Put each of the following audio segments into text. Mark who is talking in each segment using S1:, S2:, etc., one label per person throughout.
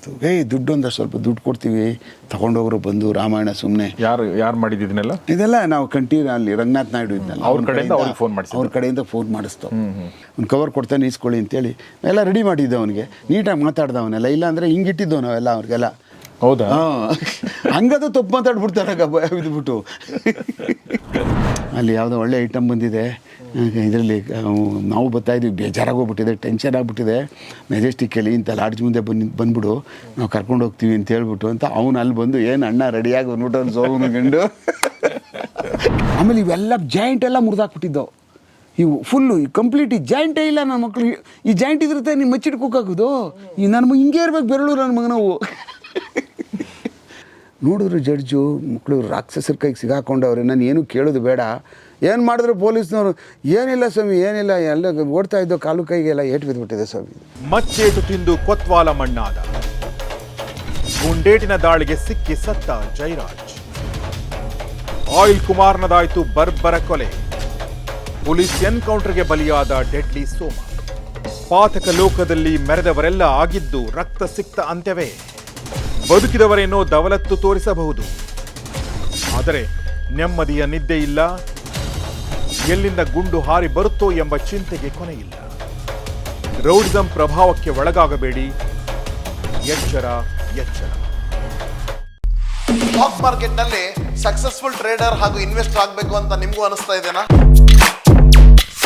S1: ಅದು ಏಯ್ ದುಡ್ಡು ಅಂದ್ರೆ ಸ್ವಲ್ಪ ದುಡ್ಡು ಕೊಡ್ತೀವಿ. ತಗೊಂಡೋಗ್ರು ಬಂದು ರಾಮಾಯಣ ಸುಮ್ಮನೆ
S2: ಯಾರು ಯಾರು ಮಾಡಿದ್ದನ್ನೆಲ್ಲ
S1: ಇದೆಲ್ಲ ನಾವು ಕಂಟಿನ್ಯೂ ಅಲ್ಲಿ ರಂಗನಾಥ್ ನಾಯ್ಡು ಇದ್ನಲ್ಲ.
S2: ಅವ್ರ ಕಡೆಯಿಂದ ಅವ್ರಿಗೆ ಫೋನ್ ಮಾಡಿಸಿ
S1: ಅವ್ರ ಕಡೆಯಿಂದ ಫೋನ್ ಮಾಡಿಸ್ತು. ಒಂದು ಕವರ್ ಕೊಡ್ತಾನೆ ಇಸ್ಕೊಳ್ಳಿ ಅಂತೇಳಿ. ಎಲ್ಲ ರೆಡಿ ಮಾಡಿದ್ದೆ ಅವನಿಗೆ. ನೀಟಾಗಿ ಮಾತಾಡ್ದ ಅವನೆಲ್ಲ ಇಲ್ಲ ಅಂದರೆ ಹಿಂಗಿಟ್ಟಿದ್ದವು ನಾವೆಲ್ಲ ಅವ್ರಿಗೆಲ್ಲ.
S2: ಹೌದಾ?
S1: ಹಂಗದು ತಪ್ಪು ಮಾತಾಡ್ಬಿಡ್ತಾರೆ ಇದ್ಬಿಟ್ಟು. ಅಲ್ಲಿ ಯಾವುದೋ ಒಳ್ಳೆ ಐಟಮ್ ಬಂದಿದೆ. ಇದರಲ್ಲಿ ನಾವು ಬರ್ತಾ ಇದ್ವಿ ಬೇಜಾರಾಗೋಗ್ಬಿಟ್ಟಿದೆ ಟೆನ್ಷನ್ ಆಗಿಬಿಟ್ಟಿದೆ. ಮೆಜೆಸ್ಟಿಕ್ಕಲ್ಲಿ ಇಂಥ ಲಾಡ್ಜ್ ಮುಂದೆ ಬಂದು, ಬಂದ್ಬಿಡು, ನಾವು ಕರ್ಕೊಂಡು ಹೋಗ್ತೀವಿ ಅಂತ ಹೇಳ್ಬಿಟ್ಟು ಅಂತ ಅವ್ನು ಅಲ್ಲಿ ಬಂದು, ಏನು ಅಣ್ಣ ರೆಡಿಯಾಗಿ ಬಂದ್ಬಿಟ್ಟು ಸೋಗನು ಗಂಡು ಆಮೇಲೆ ಇವೆಲ್ಲ ಜಾಯಿಂಟ್ ಎಲ್ಲ ಮುರಿದಾಕ್ಬಿಟ್ಟಿದ್ದವು. ಇವು ಫುಲ್ಲು ಕಂಪ್ಲೀಟ್ ಈ ಜಾಯಿಂಟೇ ಇಲ್ಲ ನನ್ನ ಮಕ್ಕಳು ಈ ಜಾಯಿಂಟ್ ನಿಮ್ಮ ನೀವು ಕುಕ್ಕಾಕೋದು ಈ ನನ್ನ ಮಗ ಹಿಂಗೆ ಇರ್ಬೇಕು ಬೆರಳು ನನ್ನ ಮಗನವು. ನೋಡಿದ್ರು ಜಡ್ಜು ಮಕ್ಕಳು ರಾಕ್ಷಸರ ಕೈಗೆ ಸಿಗಾಕೊಂಡವ್ರೆ ನಾನು ಏನು ಕೇಳೋದು ಬೇಡ. ಏನು ಮಾಡಿದ್ರು ಪೊಲೀಸ್ನವರು? ಏನಿಲ್ಲ ಸ್ವಾಮಿ, ಏನಿಲ್ಲ. ಎಲ್ಲ ಓಡ್ತಾ ಇದ್ದೋ ಕಾಲು ಕೈಗೆಲ್ಲ ಏಟು ಬಿದ್ದುಬಿಟ್ಟಿದೆ ಸ್ವಾಮಿ.
S3: ಮಚ್ಚೇಟು ತಿಂದು ಕೊತ್ವಾಲ ಮಣ್ಣಾದ. ಗುಂಡೇಟಿನ ದಾಳಿಗೆ ಸಿಕ್ಕಿ ಸತ್ತ ಜೈರಾಜ್. ಆಯಿಲ್ ಕುಮಾರ್ನದಾಯಿತು ಬರ್ಬರ ಕೊಲೆ. ಪೊಲೀಸ್ ಎನ್ಕೌಂಟರ್ಗೆ ಬಲಿಯಾದ ಡೆಡ್ಲಿ ಸೋಮ. ಪಾತಕ ಲೋಕದಲ್ಲಿ ಮೆರೆದವರೆಲ್ಲ ಆಗಿದ್ದು ರಕ್ತ ಸಿಕ್ತ ಅಂತ್ಯವೇ. ಬದುಕಿದವರೇನೋ ದವಲತ್ತು ತೋರಿಸಬಹುದು. ಆದರೆ ನೆಮ್ಮದಿಯ ನಿದ್ದೆ ಇಲ್ಲ. ಎಲ್ಲಿಂದ ಗುಂಡು ಹಾರಿ ಬರುತ್ತೋ ಎಂಬ ಚಿಂತೆಗೆ ಕೊನೆಯಿಲ್ಲ. ರೌಡಿಸಂ ಪ್ರಭಾವಕ್ಕೆ ಒಳಗಾಗಬೇಡಿ. ಎಚ್ಚರ ಎಚ್ಚರ.
S4: ಸ್ಟಾಕ್ ಮಾರ್ಕೆಟ್ನಲ್ಲಿ ಸಕ್ಸಸ್ಫುಲ್ ಟ್ರೇಡರ್ ಹಾಗೂ ಇನ್ವೆಸ್ಟರ್ ಆಗಬೇಕು ಅಂತ ನಿಮಗೂ ಅನಿಸ್ತಾ ಇದೆನಾ?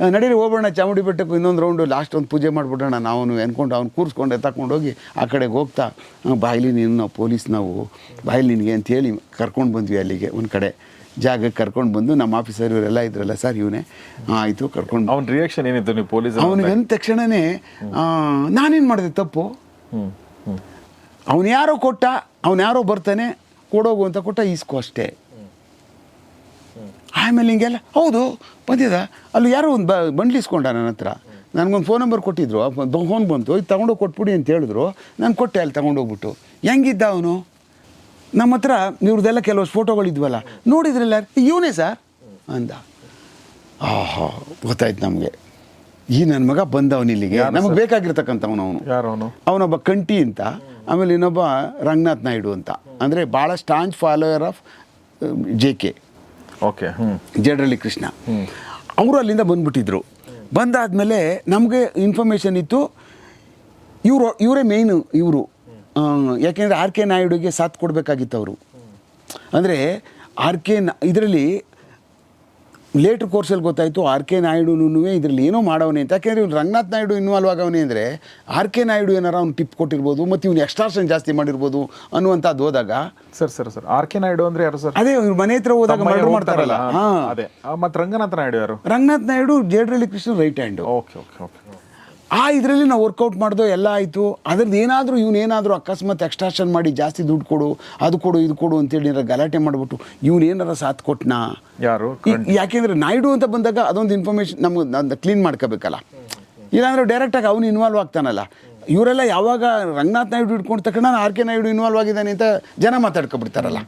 S1: ಆ, ನಡೀರಿ ಹೋಗೋಣ ಚಾಮುಂಡಿ ಬೆಟ್ಟಕ್ಕೆ ಇನ್ನೊಂದು ರೌಂಡು ಲಾಸ್ಟ್ ಒಂದು ಪೂಜೆ ಮಾಡಿಬಿಡೋಣ. ನಾವು ಎನ್ಕೊಂಡು ಅವ್ನು ಕೂರಿಸ್ಕೊಂಡು ತಗೊಂಡೋಗಿ ಹೋಗಿ ಆ ಕಡೆಗೆ ಹೋಗ್ತಾ ಬಾಯಿಲಿ ನೀನು ನಾವು ಪೊಲೀಸ್ ನಾವು ಬಾಯ್ಲಿ ನಿನಗೆ ಅಂತೇಳಿ ಕರ್ಕೊಂಡು ಬಂದ್ವಿ ಅಲ್ಲಿಗೆ ಒಂದು ಕಡೆ. ಜಾಗಕ್ಕೆ ಕರ್ಕೊಂಡು ಬಂದು ನಮ್ಮ ಆಫೀಸರ್ ಇವರೆಲ್ಲ ಇದ್ರಲ್ಲ ಸರ್ ಇವನೇ? ಆಯಿತು ಕರ್ಕೊಂಡು
S2: ಅವ್ನ ರಿಯಾಕ್ಷನ್ ಏನಿತ್ತು ನೀವು ಪೊಲೀಸ್
S1: ಅವನಿಗೆ ಅಂದ ತಕ್ಷಣವೇ ನಾನೇನು ಮಾಡಿದೆ ತಪ್ಪು? ಅವನು ಯಾರೋ ಕೊಟ್ಟ ಅವನು ಯಾರೋ ಬರ್ತಾನೆ ಕೊಡೋಗು ಅಂತ ಕೊಟ್ಟ ಈಸ್ಕೋ ಅಷ್ಟೇ. ಆಮೇಲೆ ಹಿಂಗೆಲ್ಲ ಹೌದು ಬಂದಿದ ಅಲ್ಲಿ ಯಾರೋ ಒಂದು ಬ ಬಂಡ್ಲಿ ಇಸ್ಕೊಂಡ ನನ್ನ ಹತ್ರ. ನನಗೊಂದು ಫೋನ್ ನಂಬರ್ ಕೊಟ್ಟಿದ್ರು. ಫೋನ್ ಬಂತು. ಇದು ತೊಗೊಂಡೋಗಿ ಕೊಟ್ಬಿಡಿ ಅಂತ ಹೇಳಿದ್ರು. ನಾನು ಕೊಟ್ಟೆ ಅಲ್ಲಿ ತಗೊಂಡೋಗ್ಬಿಟ್ಟು. ಹೆಂಗಿದ್ದ ಅವನು? ನಮ್ಮ ಹತ್ರ ಇವ್ರದ್ದೆಲ್ಲ ಕೆಲವಷ್ಟು ಫೋಟೋಗಳಿದ್ವಲ್ಲ ನೋಡಿದ್ರಲ್ಲ ಇವನೇ ಸರ್? ಅಂದ. ಆಹಾ ಗೊತ್ತಾಯ್ತು ನಮಗೆ. ಈ ನನ್ನ ಮಗ ಬಂದವನು ಇಲ್ಲಿಗೆ. ನಮಗೆ? ಬೇಕಾಗಿರ್ತಕ್ಕಂಥವನು ಅವನು.
S2: ಯಾರು ಅವನು?
S1: ಅವನೊಬ್ಬ ಕಂಟಿ ಅಂತ. ಆಮೇಲೆ ಇನ್ನೊಬ್ಬ ರಂಗನಾಥ್ ನಾಯ್ಡು ಅಂತ. ಅಂದರೆ ಭಾಳ staunch follower of J K
S2: okay
S1: Jadarahalli Krishna. ಅವರು ಅಲ್ಲಿಂದ ಬಂದ್ಬಿಟ್ಟಿದ್ರು. ಬಂದಾದಮೇಲೆ ನಮಗೆ ಇನ್ಫಾರ್ಮೇಷನ್ ಇತ್ತು. ಇವರು ಇವರೇ ಮೇಯ್ನು ಇವರು. ಯಾಕೆಂದರೆ ಆರ್ ಕೆ ನಾಯ್ಡುಗೆ ಸಾಥ್ ಕೊಡಬೇಕಾಗಿತ್ತು ಅವರು. ಅಂದರೆ ಆರ್ ಕೆ ಇದರಲ್ಲಿ ಲೇಟ್ರ್ ಕೋರ್ಸಲ್ಲಿ ಗೊತ್ತಾಯಿತು ಆರ್ ಕೆ ನಾಯ್ಡುನೂ ಇದರಲ್ಲಿ ಏನೋ ಮಾಡವನೇ ಅಂತ. ಯಾಕೆಂದರೆ ಇವ್ನು ರಂಗನಾಥ್ ನಾಯ್ಡು ಇನ್ವಾಲ್ವ್ ಆಗವನೇ ಅಂದರೆ ಆರ್ ಕೆ ನಾಯ್ಡು ಏನಾರ ಅವ್ನು ಟಿಪ್ ಕೊಟ್ಟಿರ್ಬೋದು ಮತ್ತು ಇವ್ನು ಎಕ್ಸ್ಟ್ರಾಕ್ಷನ್ ಜಾಸ್ತಿ ಮಾಡಿರ್ಬೋದು ಅನ್ನುವಂಥದ್ದು ಹೋದಾಗ
S2: sir sir sir. R K Naidu ಅಂದ್ರೆ ಯಾರು ಸರ್?
S1: ಅದೇ ಇವ್ರ ಮನೆ ಹತ್ರ ಹೋದಾಗ ಮರ್ಡರ್ ಮಾಡ್ತಾರಲ್ಲ. ಹಾಂ.
S2: ಅದೇ. ಮತ್ತು ರಂಗನಾಥ್ ರಂಗನಾಥ ನಾಯ್ಡು ಯಾರು?
S1: Ranganath Naidu Jedrahalli Krishna right hand
S2: okay okay okay.
S1: ಆ ಇದರಲ್ಲಿ ನಾವು ವರ್ಕೌಟ್ ಮಾಡಿದೋ ಎಲ್ಲ ಆಯಿತು. ಅದ್ರದ್ದು ಏನಾದರೂ ಇವನೇನಾದರೂ ಅಕಸ್ಮಾತ್ ಎಕ್ಸ್ಟ್ರಾಕ್ಷನ್ ಮಾಡಿ ಜಾಸ್ತಿ ದುಡ್ಡು ಕೊಡು ಅದು ಕೊಡು ಇದು ಕೊಡು ಅಂತೇಳಿ ಏನಾರ ಗಲಾಟೆ ಮಾಡಿಬಿಟ್ಟು ಇವನೇನಾರ ಸಾಥ್ ಕೊಟ್ನಾ?
S2: ಯಾರು?
S1: ಯಾಕೆಂದರೆ ನಾಯ್ಡು ಅಂತ ಬಂದಾಗ ಅದೊಂದು ಇನ್ಫಾರ್ಮೇಷನ್ ನಮ್ಗೆ ಕ್ಲೀನ್ ಮಾಡ್ಕೋಬೇಕಲ್ಲ. ಇಲ್ಲಾಂದ್ರೆ ಡೈರೆಕ್ಟಾಗಿ ಅವನು ಇನ್ವಾಲ್ವ್ ಆಗ್ತಾನಲ್ಲ. ಇವರೆಲ್ಲ ಯಾವಾಗ ರಂಗನಾಥ್ ನಾಯ್ಡು ಹಿಡ್ಕೊಂಡ ತಕ್ಷಣ ಆರ್ ಕೆ ನಾಯ್ಡು ಇನ್ವಾಲ್ವ್ ಆಗಿದ್ದಾನೆ ಅಂತ ಜನ ಮಾತಾಡ್ಕೊಬಿಡ್ತಾರಲ್ಲ.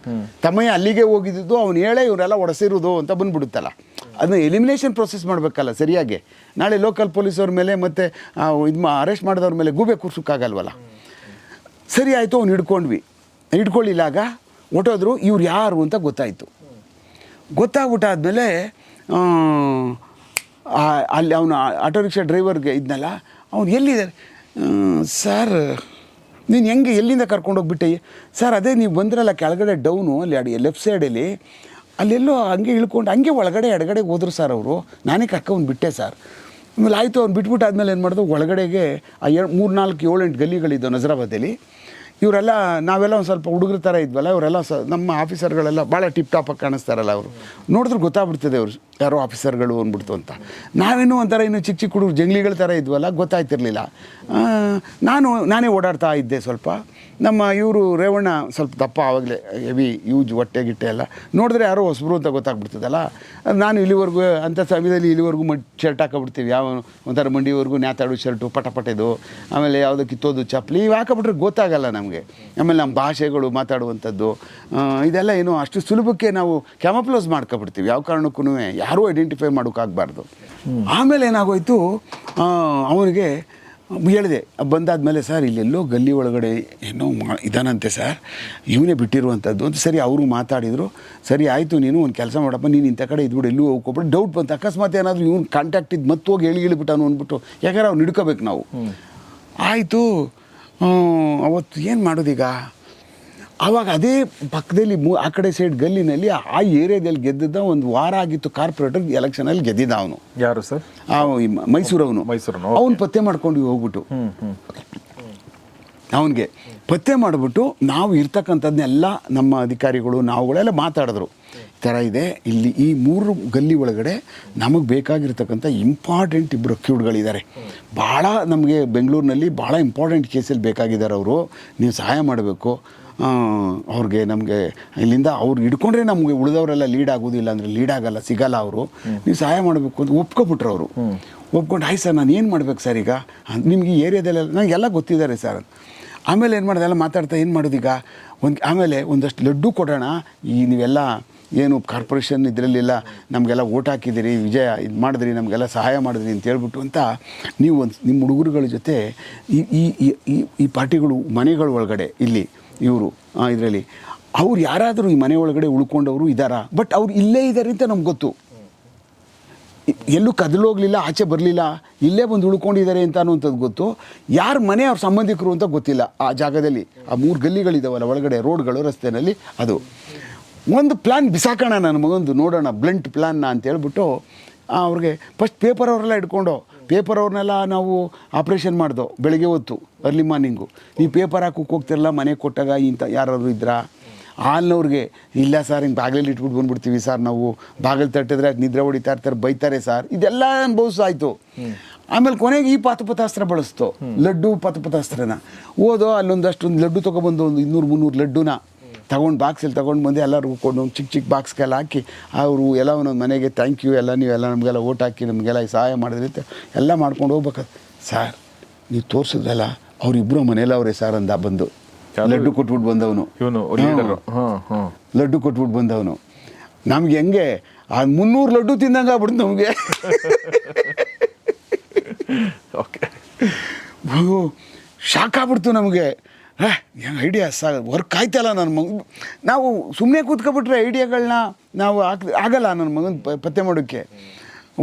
S1: ತಮ್ಮಯ್ಯ ಅಲ್ಲಿಗೆ ಹೋಗಿದ್ದು ಅವ್ನು ಹೇಳೇ ಇವರೆಲ್ಲ ಒಡಸಿರೋದು ಅಂತ ಬಂದ್ಬಿಡುತ್ತಲ್ಲ. ಅದನ್ನ ಎಲಿಮಿನೇಷನ್ ಪ್ರೊಸೆಸ್ ಮಾಡಬೇಕಲ್ಲ ಸರಿಯಾಗಿ. ನಾಳೆ ಲೋಕಲ್ ಪೊಲೀಸವ್ರ ಮೇಲೆ ಮತ್ತು ಇದು ಅರೆಸ್ಟ್ ಮಾಡಿದವ್ರ ಮೇಲೆ ಗೂಬೆ ಕೂರ್ಸೋಕ್ಕಾಗಲ್ವಲ್ಲ? ಸರಿ ಆಯಿತು, ಅವ್ನು ಹಿಡ್ಕೊಂಡ್ವಿ. ಹಿಡ್ಕೊಳ್ಳಿಲ್ಲಾಗ ಹೊಟ್ಟೋದ್ರು ಇವ್ರು ಯಾರು ಅಂತ ಗೊತ್ತಾಯಿತು. ಗೊತ್ತಾಗ್ಬಿಟ್ಟಾದ್ಮೇಲೆ ಅಲ್ಲಿ ಅವನು ಆಟೋ ರಿಕ್ಷಾ ಡ್ರೈವರ್ಗೆ ಇದ್ನಲ್ಲ, ಅವ್ನು ಎಲ್ಲಿದ್ದಾರೆ ಸರ್, ನೀನು ಹೆಂಗೆ ಎಲ್ಲಿಂದ ಕರ್ಕೊಂಡೋಗ್ಬಿಟ್ಟೆ? ಸರ್, ಅದೇ ನೀವು ಬಂದ್ರಲ್ಲ ಕೆಳಗಡೆ ಡೌನು ಅಲ್ಲಿ ಅಡಿ ಲೆಫ್ಟ್ ಸೈಡಲ್ಲಿ ಅಲ್ಲೆಲ್ಲೋ ಹಂಗೆ ಇಳ್ಕೊಂಡು, ಹಂಗೆ ಒಳಗಡೆ ಎಡಗಡೆ ಹೋದರು ಸರ್ ಅವರು. ನಾನೇ ಕರ್ಕೊಂಡು ಬಿಟ್ಟೆ ಸರ್. ಆಮೇಲೆ ಆಯಿತು ಅವ್ನು ಬಿಟ್ಬಿಟ್ಟು ಆದಮೇಲೆ ಏನು ಮಾಡಿದ್ರು ಒಳಗಡೆಗೆ ಆ ಎರಡು ಮೂರು ನಾಲ್ಕು ಏಳು ಎಂಟು ಗಲ್ಲಿಗಳಿದ್ದವು ನಜರಾಬಾದಲ್ಲಿ ಇವರೆಲ್ಲ, ನಾವೆಲ್ಲ ಒಂದು ಸ್ವಲ್ಪ ಹುಡುಗರ ಥರ ಇದ್ವಲ್ಲ ಇವರೆಲ್ಲ ಸ, ನಮ್ಮ ಆಫೀಸರ್ಗಳೆಲ್ಲ ಭಾಳ ಟಿಪ್ ಟಾಪಾಗಿ ಕಾಣಿಸ್ತಾರಲ್ಲ ಅವರು. ನೋಡಿದ್ರೆ ಗೊತ್ತಾಗ್ಬಿಡ್ತದೆ ಅವರು, ಯಾರೋ ಆಫೀಸರ್ಗಳು ಅಂದ್ಬಿಡ್ತು ಅಂತ. ನಾವೇನು ಒಂಥರ ಇನ್ನು ಚಿಕ್ಕ ಚಿಕ್ಕ ಹುಡುಗರು, ಜಂಗ್ಲಿಗಳ ಥರ ಇದ್ವಲ್ಲ, ಗೊತ್ತಾಯ್ತಿರ್ಲಿಲ್ಲ. ನಾನು, ನಾನೇ ಓಡಾಡ್ತಾ ಇದ್ದೆ ಸ್ವಲ್ಪ. ನಮ್ಮ ಇವರು ರೇವಣ್ಣ ಸ್ವಲ್ಪ ದಪ್ಪ ಆವಾಗಲೇ ಹೆವಿ ಯೂಜ್ ಹೊಟ್ಟೆ ಗಿಟ್ಟೆ ಎಲ್ಲ. ನೋಡಿದ್ರೆ ಯಾರೋ ಹೊಸಬ್ರು ಅಂತ ಗೊತ್ತಾಗ್ಬಿಡ್ತದಲ್ಲ? ನಾನು ಇಲ್ಲಿವರೆಗೂ ಅಂಥ ಸಮಯದಲ್ಲಿ ಇಲ್ಲಿವರೆಗೂ ಮಡ್ ಶರ್ಟ್ ಹಾಕೊಬಿಡ್ತೀವಿ. ಯಾವ ಒಂಥರ ಮಂಡಿವರೆಗೂ ನ್ಯಾತಾಡೋ ಶರ್ಟು ಪಟಪಟೆದು ಆಮೇಲೆ ಯಾವುದೋ ಕಿತ್ತೋದು ಚಪ್ಪಲಿ ಇವು ಹಾಕೊಬಿಟ್ರೆ ಗೊತ್ತಾಗಲ್ಲ ನಮಗೆ. ಆಮೇಲೆ ನಮ್ಮ ಭಾಷೆಗಳು ಮಾತಾಡುವಂಥದ್ದು ಇದೆಲ್ಲ ಏನು ಅಷ್ಟು ಸುಲಭಕ್ಕೆ ನಾವು ಕ್ಯಾಮಪ್ಲೋಸ್ ಮಾಡ್ಕೊಬಿಡ್ತೀವಿ. ಯಾವ ಕಾರಣಕ್ಕೂ ಯಾರೂ ಐಡೆಂಟಿಫೈ ಮಾಡೋಕ್ಕಾಗಬಾರ್ದು. ಆಮೇಲೆ ಏನಾಗೋಯ್ತು ಅವನಿಗೆ ಹೇಳಿದೆ ಬಂದಾದಮೇಲೆ ಸರ್ ಇಲ್ಲೆಲ್ಲೋ ಗಲ್ಲಿ ಒಳಗಡೆ ಏನೋ ಮಾ ಇದಾನಂತೆ ಸರ್ ಇವನೇ ಬಿಟ್ಟಿರುವಂಥದ್ದು ಅಂತ ಸರಿ ಅವರು ಮಾತಾಡಿದರು. ಸರಿ ಆಯಿತು ನೀನು ಒಂದು ಕೆಲಸ ಮಾಡಪ್ಪ ನೀನು ಇಂಥ ಕಡೆ ಇದ್ಬಿಡು ಎಲ್ಲೂ ಹೋಗ್ಕೊಬಿಟ್ಟು ಡೌಟ್ ಬಂತು. ಅಕಸ್ಮಾತ್ ಏನಾದರೂ ಇವ್ನು ಕಾಂಟ್ಯಾಕ್ಟ್ ಇದ್ದು ಮತ್ತೆ ಹೋಗಿ ಹೇಳಿ ಹೇಳಿಬಿಟ್ಟಾನು ಅಂದ್ಬಿಟ್ಟು ಯಾಕಂದ್ರೆ ಅವ್ನು ಹಿಡ್ಕೋಬೇಕು ನಾವು. ಆಯಿತು ಅವತ್ತು ಏನು ಮಾಡೋದೀಗ? ಆವಾಗ ಅದೇ ಪಕ್ಕದಲ್ಲಿ ಮೂ ಆ ಕಡೆ ಸೈಡ್ ಗಲ್ಲಿನಲ್ಲಿ ಆ ಏರಿಯಾದಲ್ಲಿ ಗೆದ್ದಿದ್ದ ಒಂದು ವಾರ ಆಗಿತ್ತು ಕಾರ್ಪೊರೇಟರ್ ಎಲೆಕ್ಷನಲ್ಲಿ ಗೆದ್ದಿದ್ದ ಅವನು.
S2: ಯಾರು ಸರ್?
S1: ಮೈಸೂರವನು
S2: ಮೈಸೂರವ್ನು,
S1: ಅವನು. ಪತ್ತೆ ಮಾಡ್ಕೊಂಡು ಹೋಗ್ಬಿಟ್ಟು. ಅವನಿಗೆ ಪತ್ತೆ ಮಾಡಿಬಿಟ್ಟು ನಾವು ಇರ್ತಕ್ಕಂಥದ್ದನ್ನೆಲ್ಲ ನಮ್ಮ ಅಧಿಕಾರಿಗಳು ನಾವುಗಳೆಲ್ಲ ಮಾತಾಡಿದ್ರು. ಈ ಥರ ಇದೆ ಇಲ್ಲಿ ಈ ಮೂರು ಗಲ್ಲಿ ಒಳಗಡೆ ನಮಗೆ ಬೇಕಾಗಿರ್ತಕ್ಕಂಥ ಇಂಪಾರ್ಟೆಂಟ್ ಇಬ್ಬರು ಅಕ್ಯೂಡ್ಗಳಿದ್ದಾರೆ ಭಾಳ ನಮಗೆ ಬೆಂಗಳೂರಿನಲ್ಲಿ ಭಾಳ ಇಂಪಾರ್ಟೆಂಟ್ ಕೇಸಲ್ಲಿ ಬೇಕಾಗಿದ್ದಾರೆ ಅವರು. ನೀವು ಸಹಾಯ ಮಾಡಬೇಕು. ಅವ್ರಿಗೆ ನಮಗೆ ಇಲ್ಲಿಂದ ಅವ್ರು ಹಿಡ್ಕೊಂಡ್ರೆ ನಮಗೆ ಉಳಿದವರೆಲ್ಲ ಲೀಡ್ ಆಗೋದಿಲ್ಲ ಅಂದರೆ ಲೀಡ್ ಆಗಲ್ಲ, ಸಿಗಲ್ಲ ಅವರು. ನೀವು ಸಹಾಯ ಮಾಡಬೇಕು ಅಂತ ಒಪ್ಕೊಬಿಟ್ರು ಅವರು. ಒಪ್ಕೊಂಡು, ಆಯ್ತು ಸರ್, ನಾನು ಏನು ಮಾಡ್ಬೇಕು ಸರ್ ಈಗ? ನಿಮ್ಗೆ ಈ ಏರಿಯಾದಲ್ಲೆಲ್ಲ ನನಗೆಲ್ಲ ಗೊತ್ತಿದ್ದಾರೆ ಸರ್. ಆಮೇಲೆ ಏನು ಮಾಡೋದು, ಎಲ್ಲ ಮಾತಾಡ್ತಾ ಏನು ಮಾಡೋದೀಗ ಒಂದು, ಆಮೇಲೆ ಒಂದಷ್ಟು ಲಡ್ಡು ಕೊಡೋಣ. ಈ ನೀವೆಲ್ಲ ಏನು ಕಾರ್ಪೊರೇಷನ್ ಇದರಲ್ಲೆಲ್ಲ ನಮಗೆಲ್ಲ ಓಟ್ ಹಾಕಿದಿರಿ, ವಿಜಯ ಇದು ಮಾಡಿದ್ರಿ, ನಮಗೆಲ್ಲ ಸಹಾಯ ಮಾಡಿದ್ರಿ ಅಂತ ಹೇಳ್ಬಿಟ್ಟು ಅಂತ ನೀವು ಒಂದು ನಿಮ್ಮ ಹುಡುಗರುಗಳ ಜೊತೆ ಈ- ಈ ಈ ಪಾರ್ಟಿಗಳು ಮನೆಗಳ ಒಳಗಡೆ ಇಲ್ಲಿ ಇವರು ಇದರಲ್ಲಿ. ಅವ್ರು ಯಾರಾದರೂ ಈ ಮನೆ ಒಳಗಡೆ ಉಳ್ಕೊಂಡವರು ಇದ್ದಾರಾ ಬಟ್ ಅವ್ರು ಇಲ್ಲೇ ಇದ್ದಾರೆ ಅಂತ ನಮ್ಗೆ ಗೊತ್ತು. ಎಲ್ಲೂ ಕದಲೋಗ್ಲಿಲ್ಲ ಆಚೆ ಬರಲಿಲ್ಲ, ಇಲ್ಲೇ ಬಂದು ಉಳ್ಕೊಂಡಿದ್ದಾರೆ ಅಂತ ಅನ್ನುವಂಥದ್ದು ಗೊತ್ತು. ಯಾರ ಮನೆ ಅವ್ರ ಸಂಬಂಧಿಕರು ಅಂತ ಗೊತ್ತಿಲ್ಲ. ಆ ಜಾಗದಲ್ಲಿ, ಆ ಮೂರು ಗಲ್ಲಿಗಳಿದ್ದಾವಲ್ಲ ಒಳಗಡೆ ರೋಡ್ಗಳು ರಸ್ತೆಯಲ್ಲಿ ಅದು. ಒಂದು ಪ್ಲ್ಯಾನ್ ಬಿಸಾಕೋಣ ನನ್ನ ಮಗಂದು, ನೋಡೋಣ, ಬ್ಲಂಟ್ ಪ್ಲ್ಯಾನ್ನ ಅಂತ ಹೇಳ್ಬಿಟ್ಟು ಅವ್ರಿಗೆ ಫಸ್ಟ್ ಪೇಪರ್ ಅವರೆಲ್ಲ ಇಟ್ಕೊಂಡು ಪೇಪರ್ ಅವ್ರನ್ನೆಲ್ಲ ನಾವು ಆಪ್ರೇಷನ್ ಮಾಡ್ದೋ ಬೆಳಗ್ಗೆ ಹೊತ್ತು ಅರ್ಲಿ ಮಾರ್ನಿಂಗು ನೀವು ಪೇಪರ್ ಹಾಕೋಕೆ ಹೋಗ್ತಿರಲ್ಲ ಮನೆ ಕೊಟ್ಟಾಗ ಇಂಥ ಯಾರಾದರೂ ಇದ್ರಾ? ಹಾಲ್ನವ್ರಿಗೆ ಇಲ್ಲ ಸರ್ ಹಿಂಗೆ ಬಾಗಿಲಲ್ಲಿ ಇಟ್ಬಿಟ್ಟು ಬಂದ್ಬಿಡ್ತೀವಿ ಸರ್ ನಾವು. ಬಾಗಿಲು ತಟ್ಟಿದ್ರೆ ಅದ್ ನಿದ್ರೆ ಹೊಡಿತಾ ಇರ್ತಾರೆ ಬೈತಾರೆ ಸರ್. ಇದೆಲ್ಲ ಅನುಭವಿಸಾಯ್ತು. ಆಮೇಲೆ ಕೊನೆಗೆ ಈ ಪಾತಪತಾಸ್ತ್ರ ಬಳಸ್ತು. ಲಡ್ಡು ಪಾತಪತಾಸ್ತ್ರನ ಓದೋ ಅಲ್ಲೊಂದಷ್ಟು ಒಂದು ಲಡ್ಡು ತೊಗೊಬಂದು ಒಂದು ಇನ್ನೂರು ಮುನ್ನೂರು ಲಡ್ಡುನ ತಗೊಂಡು ಬಾಕ್ಸಲ್ಲಿ ತೊಗೊಂಡು ಬಂದು ಎಲ್ಲರಿಗೂ ಕೊಂಡು ಒಂದು ಚಿಕ್ಕ ಚಿಕ್ಕ ಬಾಕ್ಸ್ಗೆಲ್ಲ ಹಾಕಿ ಅವರು ಎಲ್ಲ ಒಂದೊಂದು ಮನೆಗೆ ಥ್ಯಾಂಕ್ ಯು ಎಲ್ಲ ನೀವೆಲ್ಲ ನಮಗೆಲ್ಲ ಓಟ್ ಹಾಕಿ ನಮಗೆಲ್ಲ ಸಹಾಯ ಮಾಡಿದ್ರಿ ಎಲ್ಲ ಮಾಡ್ಕೊಂಡು ಹೋಗ್ಬೇಕು? ಸರ್ ನೀವು ತೋರಿಸಿದ್ರಲ್ಲ ಅವರಿಬ್ಬರು ಮನೇಲಿ ಅವರೇ ಸರ್ ಅಂದ ಬಂದು? ಲಡ್ಡು ಕೊಟ್ಬಿಟ್ಟು ಬಂದವನು.
S2: ಇವನು
S1: ಲಡ್ಡು ಕೊಟ್ಬಿಟ್ಟು ಬಂದವನು. ನಮ್ಗೆ ಹೆಂಗೆ? ಆ ಮುನ್ನೂರು ಲಡ್ಡು ತಿಂದಂಗೆ ಆಗ್ಬಿಡ್ತು ನಮಗೆ.
S2: ಓಕೆ
S1: ಶಾಕ್ ಆಗ್ಬಿಡ್ತು ನಮಗೆ. ಹೆಂಗೆ ಐಡಿಯಾ ಸಾ ವರ್ಕ್ ಆಯ್ತಲ್ಲ ನನ್ನ ಮಗ. ನಾವು ಸುಮ್ಮನೆ ಕೂತ್ಕೊಬಿಟ್ರೆ ಐಡಿಯಾಗಳನ್ನ ನಾವು ಹಾಕ್ ಆಗಲ್ಲ ನನ್ನ ಮಗನ ಪ- ಪತ್ತೆ ಮಾಡೋಕ್ಕೆ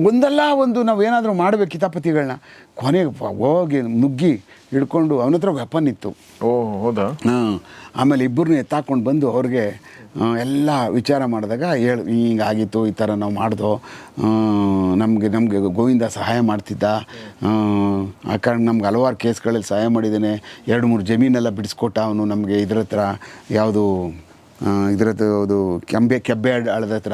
S1: ಒಂದಲ್ಲ ಒಂದು ನಾವು ಏನಾದರೂ ಮಾಡಬೇಕು ಕಿತಾಪತಿಗಳನ್ನ ಕೊನೆಗೆ ಹೋಗಿ ನುಗ್ಗಿ ಹಿಡ್ಕೊಂಡು ಅವನ ಹತ್ರ ವೆಪನ್ ಇತ್ತು
S2: ಓ ಹೌದಾ?
S1: ಹಾಂ ಆಮೇಲೆ ಇಬ್ಬರನ್ನ ಎತ್ತಾಕೊಂಡು ಬಂದು ಅವ್ರಿಗೆ ಎಲ್ಲ ವಿಚಾರ ಮಾಡಿದಾಗ ಹೇಳು ಹಿಂಗೆ ಆಗಿತ್ತು ಈ ಥರ ನಾವು ಮಾಡ್ದೋ. ನಮಗೆ ನಮಗೆ ಗೋವಿಂದ ಸಹಾಯ ಮಾಡ್ತಿದ್ದ. ಆ, ಕಾರಣ ನಮ್ಗೆ ಹಲವಾರು ಕೇಸ್ಗಳಲ್ಲಿ ಸಹಾಯ ಮಾಡಿದ್ದಾನೆ. ಎರಡು ಮೂರು ಜಮೀನೆಲ್ಲ ಬಿಡಿಸ್ಕೊಟ್ಟ ಅವನು ನಮಗೆ ಇದ್ರ ಹತ್ರ ಯಾವುದು ಇದ್ರದ್ದು ಕೆಂಬೆ ಕೆಬ್ಬೆ ಅಳದ ಹತ್ರ.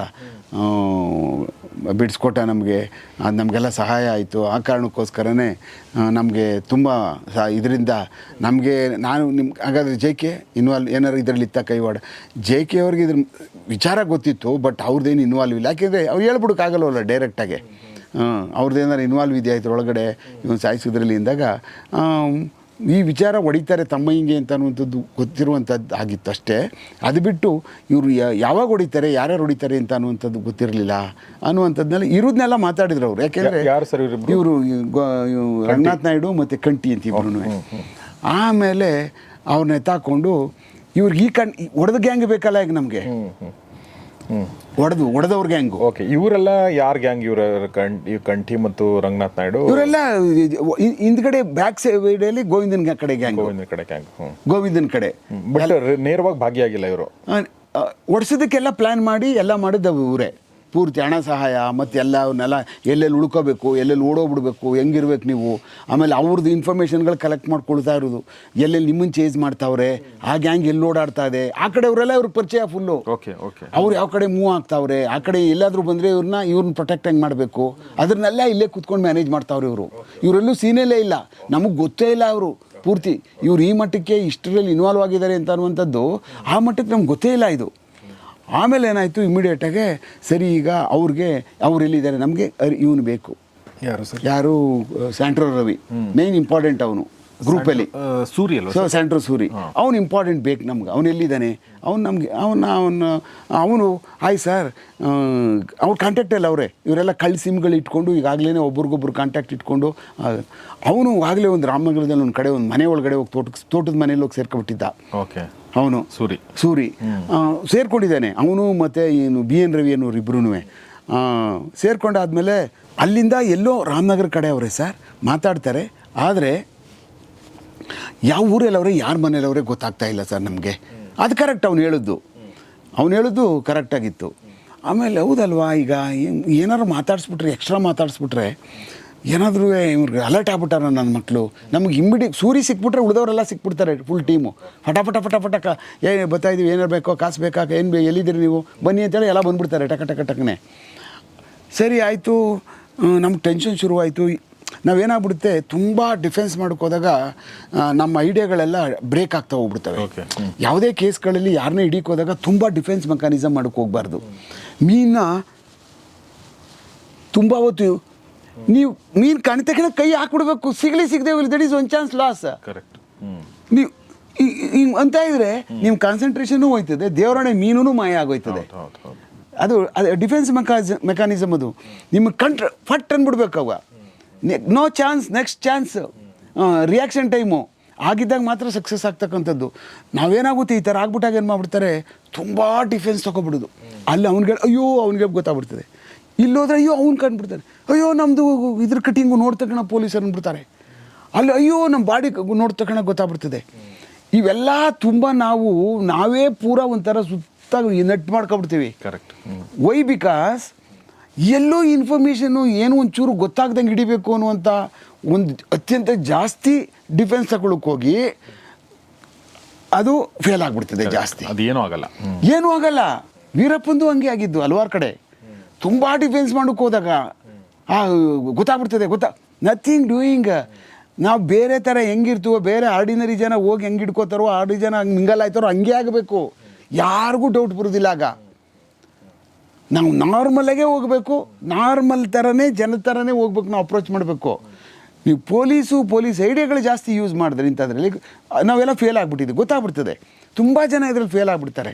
S1: ಬಿಡಿಸ್ಕೊಟ್ಟ ನಮಗೆ ಅದು ನಮಗೆಲ್ಲ ಸಹಾಯ ಆಯಿತು. ಆ ಕಾರಣಕ್ಕೋಸ್ಕರನೇ ನಮಗೆ ತುಂಬ ಸ ಇದರಿಂದ ನಮಗೆ ನಾನು ನಿಮ್ಮ ಹಾಗಾದರೆ ಜೆ ಕೆ ಇನ್ವಾಲ್ವ್ ಏನಾರು ಇದರಲ್ಲಿ ಇತ್ತ ಕೈವಾಡ ಜೆ ಕೆ ಅವ್ರಿಗೆ ಇದ್ರ ವಿಚಾರ ಗೊತ್ತಿತ್ತು ಬಟ್ ಅವ್ರದ್ದೇನು ಇನ್ವಾಲ್ವ್ ಇಲ್ಲ. ಯಾಕೆಂದರೆ ಅವ್ರು ಹೇಳ್ಬಿಡೋಕ್ಕಾಗಲ್ವಲ್ಲ ಡೈರೆಕ್ಟಾಗಿ ಅವ್ರದ್ದು ಏನಾರು ಇನ್ವಾಲ್ವ್ ಇದೆಯಾ ಇದ್ರೊಳಗಡೆ? ಇವನು ಸಾಯಿಸೋದ್ರಲ್ಲಿ ಆಮ್, ಈ ವಿಚಾರ ಹೊಡಿತಾರೆ ತಮ್ಮ ಹಿಂಗೆ ಅಂತ ಅನ್ನುವಂಥದ್ದು ಗೊತ್ತಿರುವಂಥದ್ದು ಆಗಿತ್ತು ಅಷ್ಟೇ. ಅದು ಬಿಟ್ಟು ಇವರು ಯಾವಾಗ ಹೊಡಿತಾರೆ ಯಾರ್ಯಾರು ಹೊಡಿತಾರೆ ಅಂತ ಅನ್ನುವಂಥದ್ದು ಗೊತ್ತಿರಲಿಲ್ಲ ಅನ್ನುವಂಥದ್ದನ್ನೆಲ್ಲ ಇರೋದನ್ನೆಲ್ಲ ಮಾತಾಡಿದ್ರು ಅವರು. ಯಾಕೆಂದರೆ
S2: ಯಾರು ಸರ್ ಇವ್ರಿಬ್ರು?
S1: ಇವರು ರಂಗನಾಥ್ ನಾಯ್ಡು ಮತ್ತು ಕಂಟಿ ಅಂತ ಇಬ್ರು. ಆಮೇಲೆ ಅವ್ರನ್ನ ಎತ್ತಾಕೊಂಡು ಇವ್ರಿಗೆ ಈ ಕಣ್ ಹೊಡೆದ ಗ್ಯಾಂಗ್ ಬೇಕಲ್ಲ ಈಗ ನಮಗೆ.
S2: ಹ್ಮ್.
S1: ಒಡೆದವ್ರ ಗ್ಯಾಂಗ್
S2: ಓಕೆ ಇವರೆಲ್ಲ ಯಾರ್ ಗ್ಯಾಂಗ್ ಇವರ ಕಂಠಿ ಮತ್ತು ರಂಗನಾಥ್ ನಾಯ್ಡು?
S1: ಇವರೆಲ್ಲ ಹಿಂದ್ಗಡೆ ಬ್ಯಾಕ್ ಸೈಡಲ್ಲಿ ಗೋವಿಂದನ್ ಕಡೆ ಗ್ಯಾಂಗ್
S2: ಗೋವಿಂದನ್ ಕಡೆ ಗ್ಯಾಂಗ್ ಗೋವಿಂದನ್
S1: ಗೋವಿಂದನ ಕಡೆ.
S2: ಬಟ್ ನೇರವಾಗಿ ಭಾಗಿಯಾಗಿಲ್ಲ ಇವರು.
S1: ಒಡಿಸೋದಕ್ಕೆಲ್ಲ ಪ್ಲಾನ್ ಮಾಡಿ ಎಲ್ಲ ಮಾಡಿದ್ದ ಇವರೇ. ಪೂರ್ತಿ ಹಣ ಸಹಾಯ ಮತ್ತು ಎಲ್ಲ ಅವನ್ನೆಲ್ಲ ಎಲ್ಲೆಲ್ಲಿ ಉಳ್ಕೋಬೇಕು ಎಲ್ಲೆಲ್ಲಿ ಓಡೋಗ್ಬಿಡ್ಬೇಕು ಹೆಂಗಿರ್ಬೇಕು ನೀವು? ಆಮೇಲೆ ಅವ್ರದ್ದು ಇನ್ಫಾರ್ಮೇಷನ್ಗಳು ಕಲೆಕ್ಟ್ ಮಾಡ್ಕೊಳ್ತಾ ಇರೋದು. ಎಲ್ಲೆಲ್ಲಿ ನಿಮ್ಮನ್ನು ಚೇಂಜ್ ಮಾಡ್ತಾವ್ರೆ ಆ ಗ್ಯಾಂಗ್ ಎಲ್ಲಿ ಓಡಾಡ್ತಾ ಇದೆ ಆ ಕಡೆ ಅವರೆಲ್ಲ ಇವ್ರ ಪರಿಚಯ ಫುಲ್ಲು
S2: ಓಕೆ ಓಕೆ
S1: ಅವ್ರು ಯಾವ ಕಡೆ ಮೂವ್ ಆಗ್ತಾವ್ರೆ ಆ ಕಡೆ ಎಲ್ಲಾದರೂ ಬಂದರೆ ಇವ್ರನ್ನ ಇವ್ರನ್ನ ಪ್ರೊಟೆಕ್ಟ್ ಹೆಂಗೆ ಮಾಡಬೇಕು? ಅದನ್ನೆಲ್ಲ ಇಲ್ಲೇ ಕುತ್ಕೊಂಡು ಮ್ಯಾನೇಜ್ ಮಾಡ್ತಾವ್ರೆ ಇವರು. ಇವರೆಲ್ಲೂ ಸೀನಲ್ಲೇ ಇಲ್ಲ. ನಮಗೆ ಗೊತ್ತೇ ಇಲ್ಲ ಅವರು. ಪೂರ್ತಿ ಇವ್ರು ಈ ಮಟ್ಟಕ್ಕೆ ಇಷ್ಟರಲ್ಲಿ ಇನ್ವಾಲ್ವ್ ಆಗಿದ್ದಾರೆ ಅಂತ ಅನ್ನುವಂಥದ್ದು ಆ ಮಟ್ಟಕ್ಕೆ ನಮ್ಗೆ ಗೊತ್ತೇ ಇಲ್ಲ ಇದು. ಆಮೇಲೆ ಏನಾಯಿತು ಇಮಿಡಿಯೇಟಾಗೆ ಸರಿ ಈಗ ಅವ್ರಿಗೆ ಅವ್ರು ಎಲ್ಲಿದ್ದಾರೆ? ನಮಗೆ ಇವನು ಬೇಕು.
S2: ಯಾರು ಸರ್?
S1: ಯಾರು ಸ್ಯಾಂಟ್ರೋ ರವಿ ಮೇನ್ ಇಂಪಾರ್ಟೆಂಟ್ ಅವನು ಗ್ರೂಪಲ್ಲಿ
S2: ಸೂರ್ಯ ಅಲ್ವಾ
S1: ಸೊ ಸ್ಯಾಂಟ್ರೋ ಸೂರಿ ಅವ್ನು ಇಂಪಾರ್ಟೆಂಟ್ ಬೇಕು ನಮ್ಗೆ. ಅವನು ಎಲ್ಲಿದ್ದಾನೆ? ಅವ್ನು ನಮಗೆ ಅವನ ಅವನು ಅವನು ಆಯ್ ಸರ್ ಅವ್ರ ಕಾಂಟ್ಯಾಕ್ಟಲ್ಲಿ ಅವರೇ. ಇವರೆಲ್ಲ ಕಳ್ಳಿ ಸಿಮ್ಗಳು ಇಟ್ಕೊಂಡು ಈಗಾಗಲೇ ಒಬ್ರಿಗೊಬ್ರು ಕಾಂಟ್ಯಾಕ್ಟ್ ಇಟ್ಕೊಂಡು ಅವನು ಆಗಲೇ ಒಂದು ರಾಮನಗರದಲ್ಲಿ ಒಂದು ಕಡೆ ಒಂದು ಮನೆ ಒಳಗಡೆ ಹೋಗಿ ತೋಟಕ್ಕೆ ತೋಟದ ಮನೇಲಿ ಹೋಗಿ ಸೇರ್ಕೊಬಿಟ್ಟಿದ್ದ.
S2: ಓಕೆ.
S1: ಅವನು
S2: ಸೂರಿ.
S1: ಸೂರಿ. ಸೇರ್ಕೊಂಡಿದ್ದಾನೆ. ಅವನು ಮತ್ತು ಏನು ಬಿ ಎನ್ ರವಿ ಅನ್ನೋರು ಇಬ್ಬರೂ ಸೇರ್ಕೊಂಡಾದ್ಮೇಲೆ ಅಲ್ಲಿಂದ ಎಲ್ಲೋ ರಾಮನಗರ ಕಡೆ ಅವರೇ ಸರ್ ಮಾತಾಡ್ತಾರೆ. ಆದರೆ ಯಾವ ಊರಲ್ಲವ್ರೆ ಯಾರ ಮನೇಲವ್ರೆ ಗೊತ್ತಾಗ್ತಾ ಇಲ್ಲ ಸರ್ ನಮಗೆ. ಅದು ಕರೆಕ್ಟ್ ಅವ್ನು ಹೇಳಿದ್ದು. ಅವ್ನು ಹೇಳಿದ್ದು ಕರೆಕ್ಟಾಗಿತ್ತು ಆಮೇಲೆ ಹೌದಲ್ವಾ ಈಗ ಏನಾರು ಏನಾದ್ರು ಮಾತಾಡಿಸ್ಬಿಟ್ರೆ ಎಕ್ಸ್ಟ್ರಾ ಮಾತಾಡಿಸ್ಬಿಟ್ರೆ ಏನಾದರೂ ಇವ್ರಿಗೆ ಅಲರ್ಟ್ ಆಗ್ಬಿಟ್ಟಾರ ನನ್ನ ಮಕ್ಕಳು ನಮಗೆ ಇಮ್ಮಿಡಿ ಸೂರಿ ಸಿಕ್ಬಿಟ್ರೆ ಉಳಿದವರೆಲ್ಲ ಸಿಕ್ಬಿಡ್ತಾರೆ ಫುಲ್ ಟೀಮು ಫಟಾಫಟ ಫಟಾಫಟ ಏನು ಫಟ ಕ ಏ ಬರ್ತಾ ಇದೀವಿ ಏನಾರು ಬೇಕೋ ಕಾಸು ಬೇಕಾ ಏನು ಬೇ ಎಲ್ಲಿದ್ದೀರಿ ನೀವು? ಬನ್ನಿ ಅಂತೇಳಿ ಎಲ್ಲ ಬಂದ್ಬಿಡ್ತಾರೆ ಟಕ ಟಕ ಟಕನೆ. ಸರಿ ಆಯಿತು. ನಮ್ಗೆ ಟೆನ್ಷನ್ ಶುರುವಾಯಿತು. ನಾವೇನಾಗ್ಬಿಡುತ್ತೆ ತುಂಬ ಡಿಫೆನ್ಸ್ ಹೋದಾಗ ನಮ್ಮ ಐಡಿಯಾಗಳೆಲ್ಲ ಬ್ರೇಕ್ ಆಗ್ತಾ ಹೋಗ್ಬಿಡ್ತವೆ. ಯಾವುದೇ ಕೇಸ್ಗಳಲ್ಲಿ ಯಾರನ್ನೇ ಹಿಡೀಕ್ ಹೋದಾಗ ತುಂಬ ಡಿಫೆನ್ಸ್ ಮೆಕಾನಿಸಮ್ ಮಾಡೋಕ್ಕೆ ಹೋಗ್ಬಾರ್ದು. ಮೀನ ತುಂಬ ಹೊತ್ತು ನೀವು ಮೀನು ಕಾಣ ತಕ್ಷಣ ಕೈ ಹಾಕ್ಬಿಡ್ಬೇಕು. ಸಿಗಲಿ ಸಿಗದೆ that is one chance loss
S2: correct
S1: ನೀವು ಹಿಂಗೆ ಅಂತ ಇದ್ರೆ ನಿಮ್ಮ ಕಾನ್ಸಂಟ್ರೇಷನು ಹೋಯ್ತದೆ ದೇವರಣೆ ಮೀನು ಮಾಯ ಆಗೋಯ್ತದೆ. ಅದು ಅದು ಡಿಫೆನ್ಸ್ ಮೆಕಾಜ್ ಮೆಕಾನಿಸಮ್ ಅದು. ನಿಮ್ಮ ಕಂಟ್ರ ಫಟ್ ಅಂದ್ಬಿಡ್ಬೇಕು ಅವ. No chance next chance reaction time ಆಗಿದ್ದಾಗ ಮಾತ್ರ ಸಕ್ಸಸ್ ಆಗ್ತಕ್ಕಂಥದ್ದು. ನಾವೇನಾಗುತ್ತೆ ಈ ಥರ ಆಗ್ಬಿಟ್ಟಾಗ ಏನು ಮಾಡ್ಬಿಡ್ತಾರೆ? ತುಂಬ ಡಿಫೆನ್ಸ್ ತೊಗೊಬಿಡೋದು ಅಲ್ಲಿ ಅವ್ನಿಗೆ ಅಯ್ಯೋ ಅವ್ನಿಗೆ ಗೊತ್ತಾಗ್ಬಿಡ್ತದೆ. ಇಲ್ಲೋದ್ರೆ ಅಯ್ಯೋ ಅವ್ನು ಕಂಡುಬಿಡ್ತಾನೆ ಅಯ್ಯೋ ನಮ್ಮದು ಇದ್ರ ಕಟಿಂಗು ನೋಡ್ ತಕ್ಷಣ ಪೊಲೀಸರು ಅಂದ್ಬಿಡ್ತಾರೆ. ಅಲ್ಲಿ ಅಯ್ಯೋ ನಮ್ಮ ಬಾಡಿ ನೋಡ್ ತಕ್ಷಣ ಗೊತ್ತಾಗ್ಬಿಡ್ತದೆ. ಇವೆಲ್ಲ ತುಂಬ ನಾವು ನಾವೇ ಪೂರ ಒಂಥರ ಸುತ್ತ ನೆಟ್ ಮಾಡ್ಕೊಬಿಡ್ತೀವಿ
S2: ಕರೆಕ್ಟ್
S1: ವೈ ಬಿಕಾಸ್ ಎಲ್ಲೋ ಇನ್ಫಾರ್ಮೇಷನ್ನು ಏನು ಒಂಚೂರು ಗೊತ್ತಾಗ್ದಂಗೆ ಹಿಡಿಬೇಕು ಅನ್ನುವಂಥ ಒಂದು ಅತ್ಯಂತ ಜಾಸ್ತಿ ಡಿಫೆನ್ಸ್ ತಗೊಳಕ್ಕೆ ಹೋಗಿ ಅದು ಫೇಲ್ ಆಗಿಬಿಡ್ತದೆ ಜಾಸ್ತಿ.
S2: ಅದೇನೂ ಆಗಲ್ಲ.
S1: ಏನೂ ಆಗಲ್ಲ. ವೀರಪ್ಪಂದು ಹಂಗೆ ಆಗಿದ್ದು ಹಲವಾರು ಕಡೆ. ತುಂಬ ಡಿಫೆನ್ಸ್ ಮಾಡೋಕ್ಕೆ ಹೋದಾಗ ಗೊತ್ತಾಗ್ಬಿಡ್ತದೆ, ಗೊತ್ತಾ? ನಥಿಂಗ್ ಡೂಯಿಂಗ್ ನಾವು ಬೇರೆ ಥರ ಹೆಂಗಿರ್ತೀವೋ, ಬೇರೆ ಆರ್ಡಿನರಿ ಜನ ಹೋಗಿ ಹೆಂಗೆ ಹಿಡ್ಕೋತಾರೋ ಆರ್ಡಿ ಜನ ಹಂಗೆ ಮಿಂಗಲ್ ಆಯ್ತಾರೋ, ಹಂಗೆ ಆಗಬೇಕು. ಯಾರಿಗೂ ಡೌಟ್ ಬರೋದಿಲ್ಲ ಆಗ. ನಾವು ನಾರ್ಮಲಾಗೇ ಹೋಗಬೇಕು ನಾರ್ಮಲ್ ಥರನೇ ಜನ ಥರನೇ ಹೋಗ್ಬೇಕು, ನಾವು ಅಪ್ರೋಚ್ ಮಾಡಬೇಕು. ನೀವು ಪೊಲೀಸು ಪೊಲೀಸ್ ಐಡಿಯಾಗಳು ಜಾಸ್ತಿ ಯೂಸ್ ಮಾಡಿದ್ರೆ ಇಂಥದ್ರಲ್ಲಿ, ನಾವೆಲ್ಲ ಫೇಲ್ ಆಗಿಬಿಟ್ಟಿದ್ವಿ, ಗೊತ್ತಾಗ್ಬಿಡ್ತದೆ. ತುಂಬ ಜನ ಇದ್ರಲ್ಲಿ ಫೇಲ್ ಆಗಿಬಿಡ್ತಾರೆ.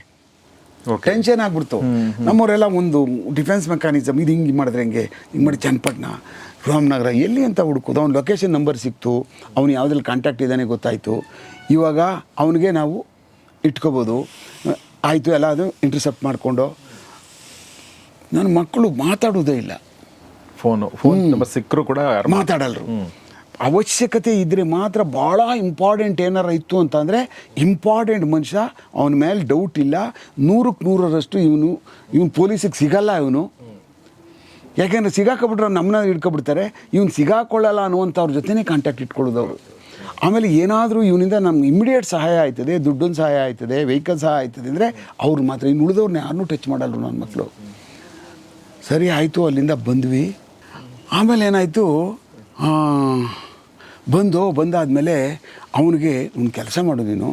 S1: ಟೆನ್ಷನ್ ಆಗ್ಬಿಡ್ತು. ನಮ್ಮವರೆಲ್ಲ ಒಂದು ಡಿಫೆನ್ಸ್ ಮೆಕ್ಯಾನಿಸಮ್ ಇದು ಹಿಂಗೆ ಮಾಡಿದ್ರೆ ಹೆಂಗೆ? ಹಿಂಗೆ ಮಾಡಿ ಚನ್ನಪಟ್ಟಣ ರಾಮನಗರ ಎಲ್ಲಿ ಅಂತ ಹುಡುಕೋದು. ಅವ್ನ ಲೊಕೇಶನ್ ನಂಬರ್ ಸಿಕ್ತು. ಅವ್ನು ಯಾವುದ್ರಲ್ಲಿ ಕಾಂಟ್ಯಾಕ್ಟ್ ಇದ್ದಾನೆ ಗೊತ್ತಾಯಿತು. ಇವಾಗ ಅವನಿಗೆ ನಾವು ಇಟ್ಕೋಬೋದು. ಆಯಿತು ಎಲ್ಲ ಅದು ಇಂಟರ್ಸೆಪ್ಟ್ ಮಾಡಿಕೊಂಡು. ನನ್ನ ಮಕ್ಕಳು ಮಾತಾಡೋದೇ ಇಲ್ಲ.
S2: ಫೋನು ಫೋನ್ ನಂಬರ್ ಸಿಕ್ಕರು ಕೂಡ
S1: ಮಾತಾಡಲ್ರು. ಅವಶ್ಯಕತೆ ಇದ್ದರೆ ಮಾತ್ರ ಭಾಳ ಇಂಪಾರ್ಟೆಂಟ್ ಏನಾರ ಇತ್ತು ಅಂತಂದರೆ ಇಂಪಾರ್ಟೆಂಟ್ ಮನುಷ್ಯ ಅವನ ಮೇಲೆ ಡೌಟ್ ಇಲ್ಲ. ನೂರಕ್ಕೆ ನೂರರಷ್ಟು ಇವನು ಇವನು ಪೊಲೀಸಿಗೆ ಸಿಗಲ್ಲ ಇವನು. ಯಾಕೆಂದರೆ ಸಿಗಾಕೊಬಿಟ್ರೆ ನಮ್ಮನ್ನ ಹಿಡ್ಕೊಬಿಡ್ತಾರೆ. ಇವ್ನು ಸಿಗಾಕೊಳ್ಳಲ್ಲ ಅನ್ನುವಂಥವ್ರ ಜೊತೆನೇ ಕಾಂಟ್ಯಾಕ್ಟ್ ಇಟ್ಕೊಳ್ಳೋದು ಅವರು. ಆಮೇಲೆ ಏನಾದರೂ ಇವನಿಂದ ನಮ್ಗೆ ಇಮಿಡಿಯೇಟ್ ಸಹಾಯ ಆಯ್ತದೆ ದುಡ್ಡೊಂದು ಸಹಾಯ ಆಯ್ತದೆ ವೆಹಿಕಲ್ ಸಹಾಯ ಆಯ್ತದೆ ಅಂದರೆ ಅವ್ರು ಮಾತ್ರ. ಇನ್ನು ಉಳಿದವ್ರನ್ನ ಯಾರನ್ನೂ ಟಚ್ ಮಾಡಲ್ರು ನನ್ನ ಮಕ್ಕಳು ಸರಿ, ಆಯಿತು, ಅಲ್ಲಿಂದ ಬಂದ್ವಿ. ಆಮೇಲೆ ಏನಾಯಿತು? ಬಂದು ಬಂದಾದಮೇಲೆ ಅವನಿಗೆ ಒಂದು ಕೆಲಸ ಮಾಡು ನೀನು.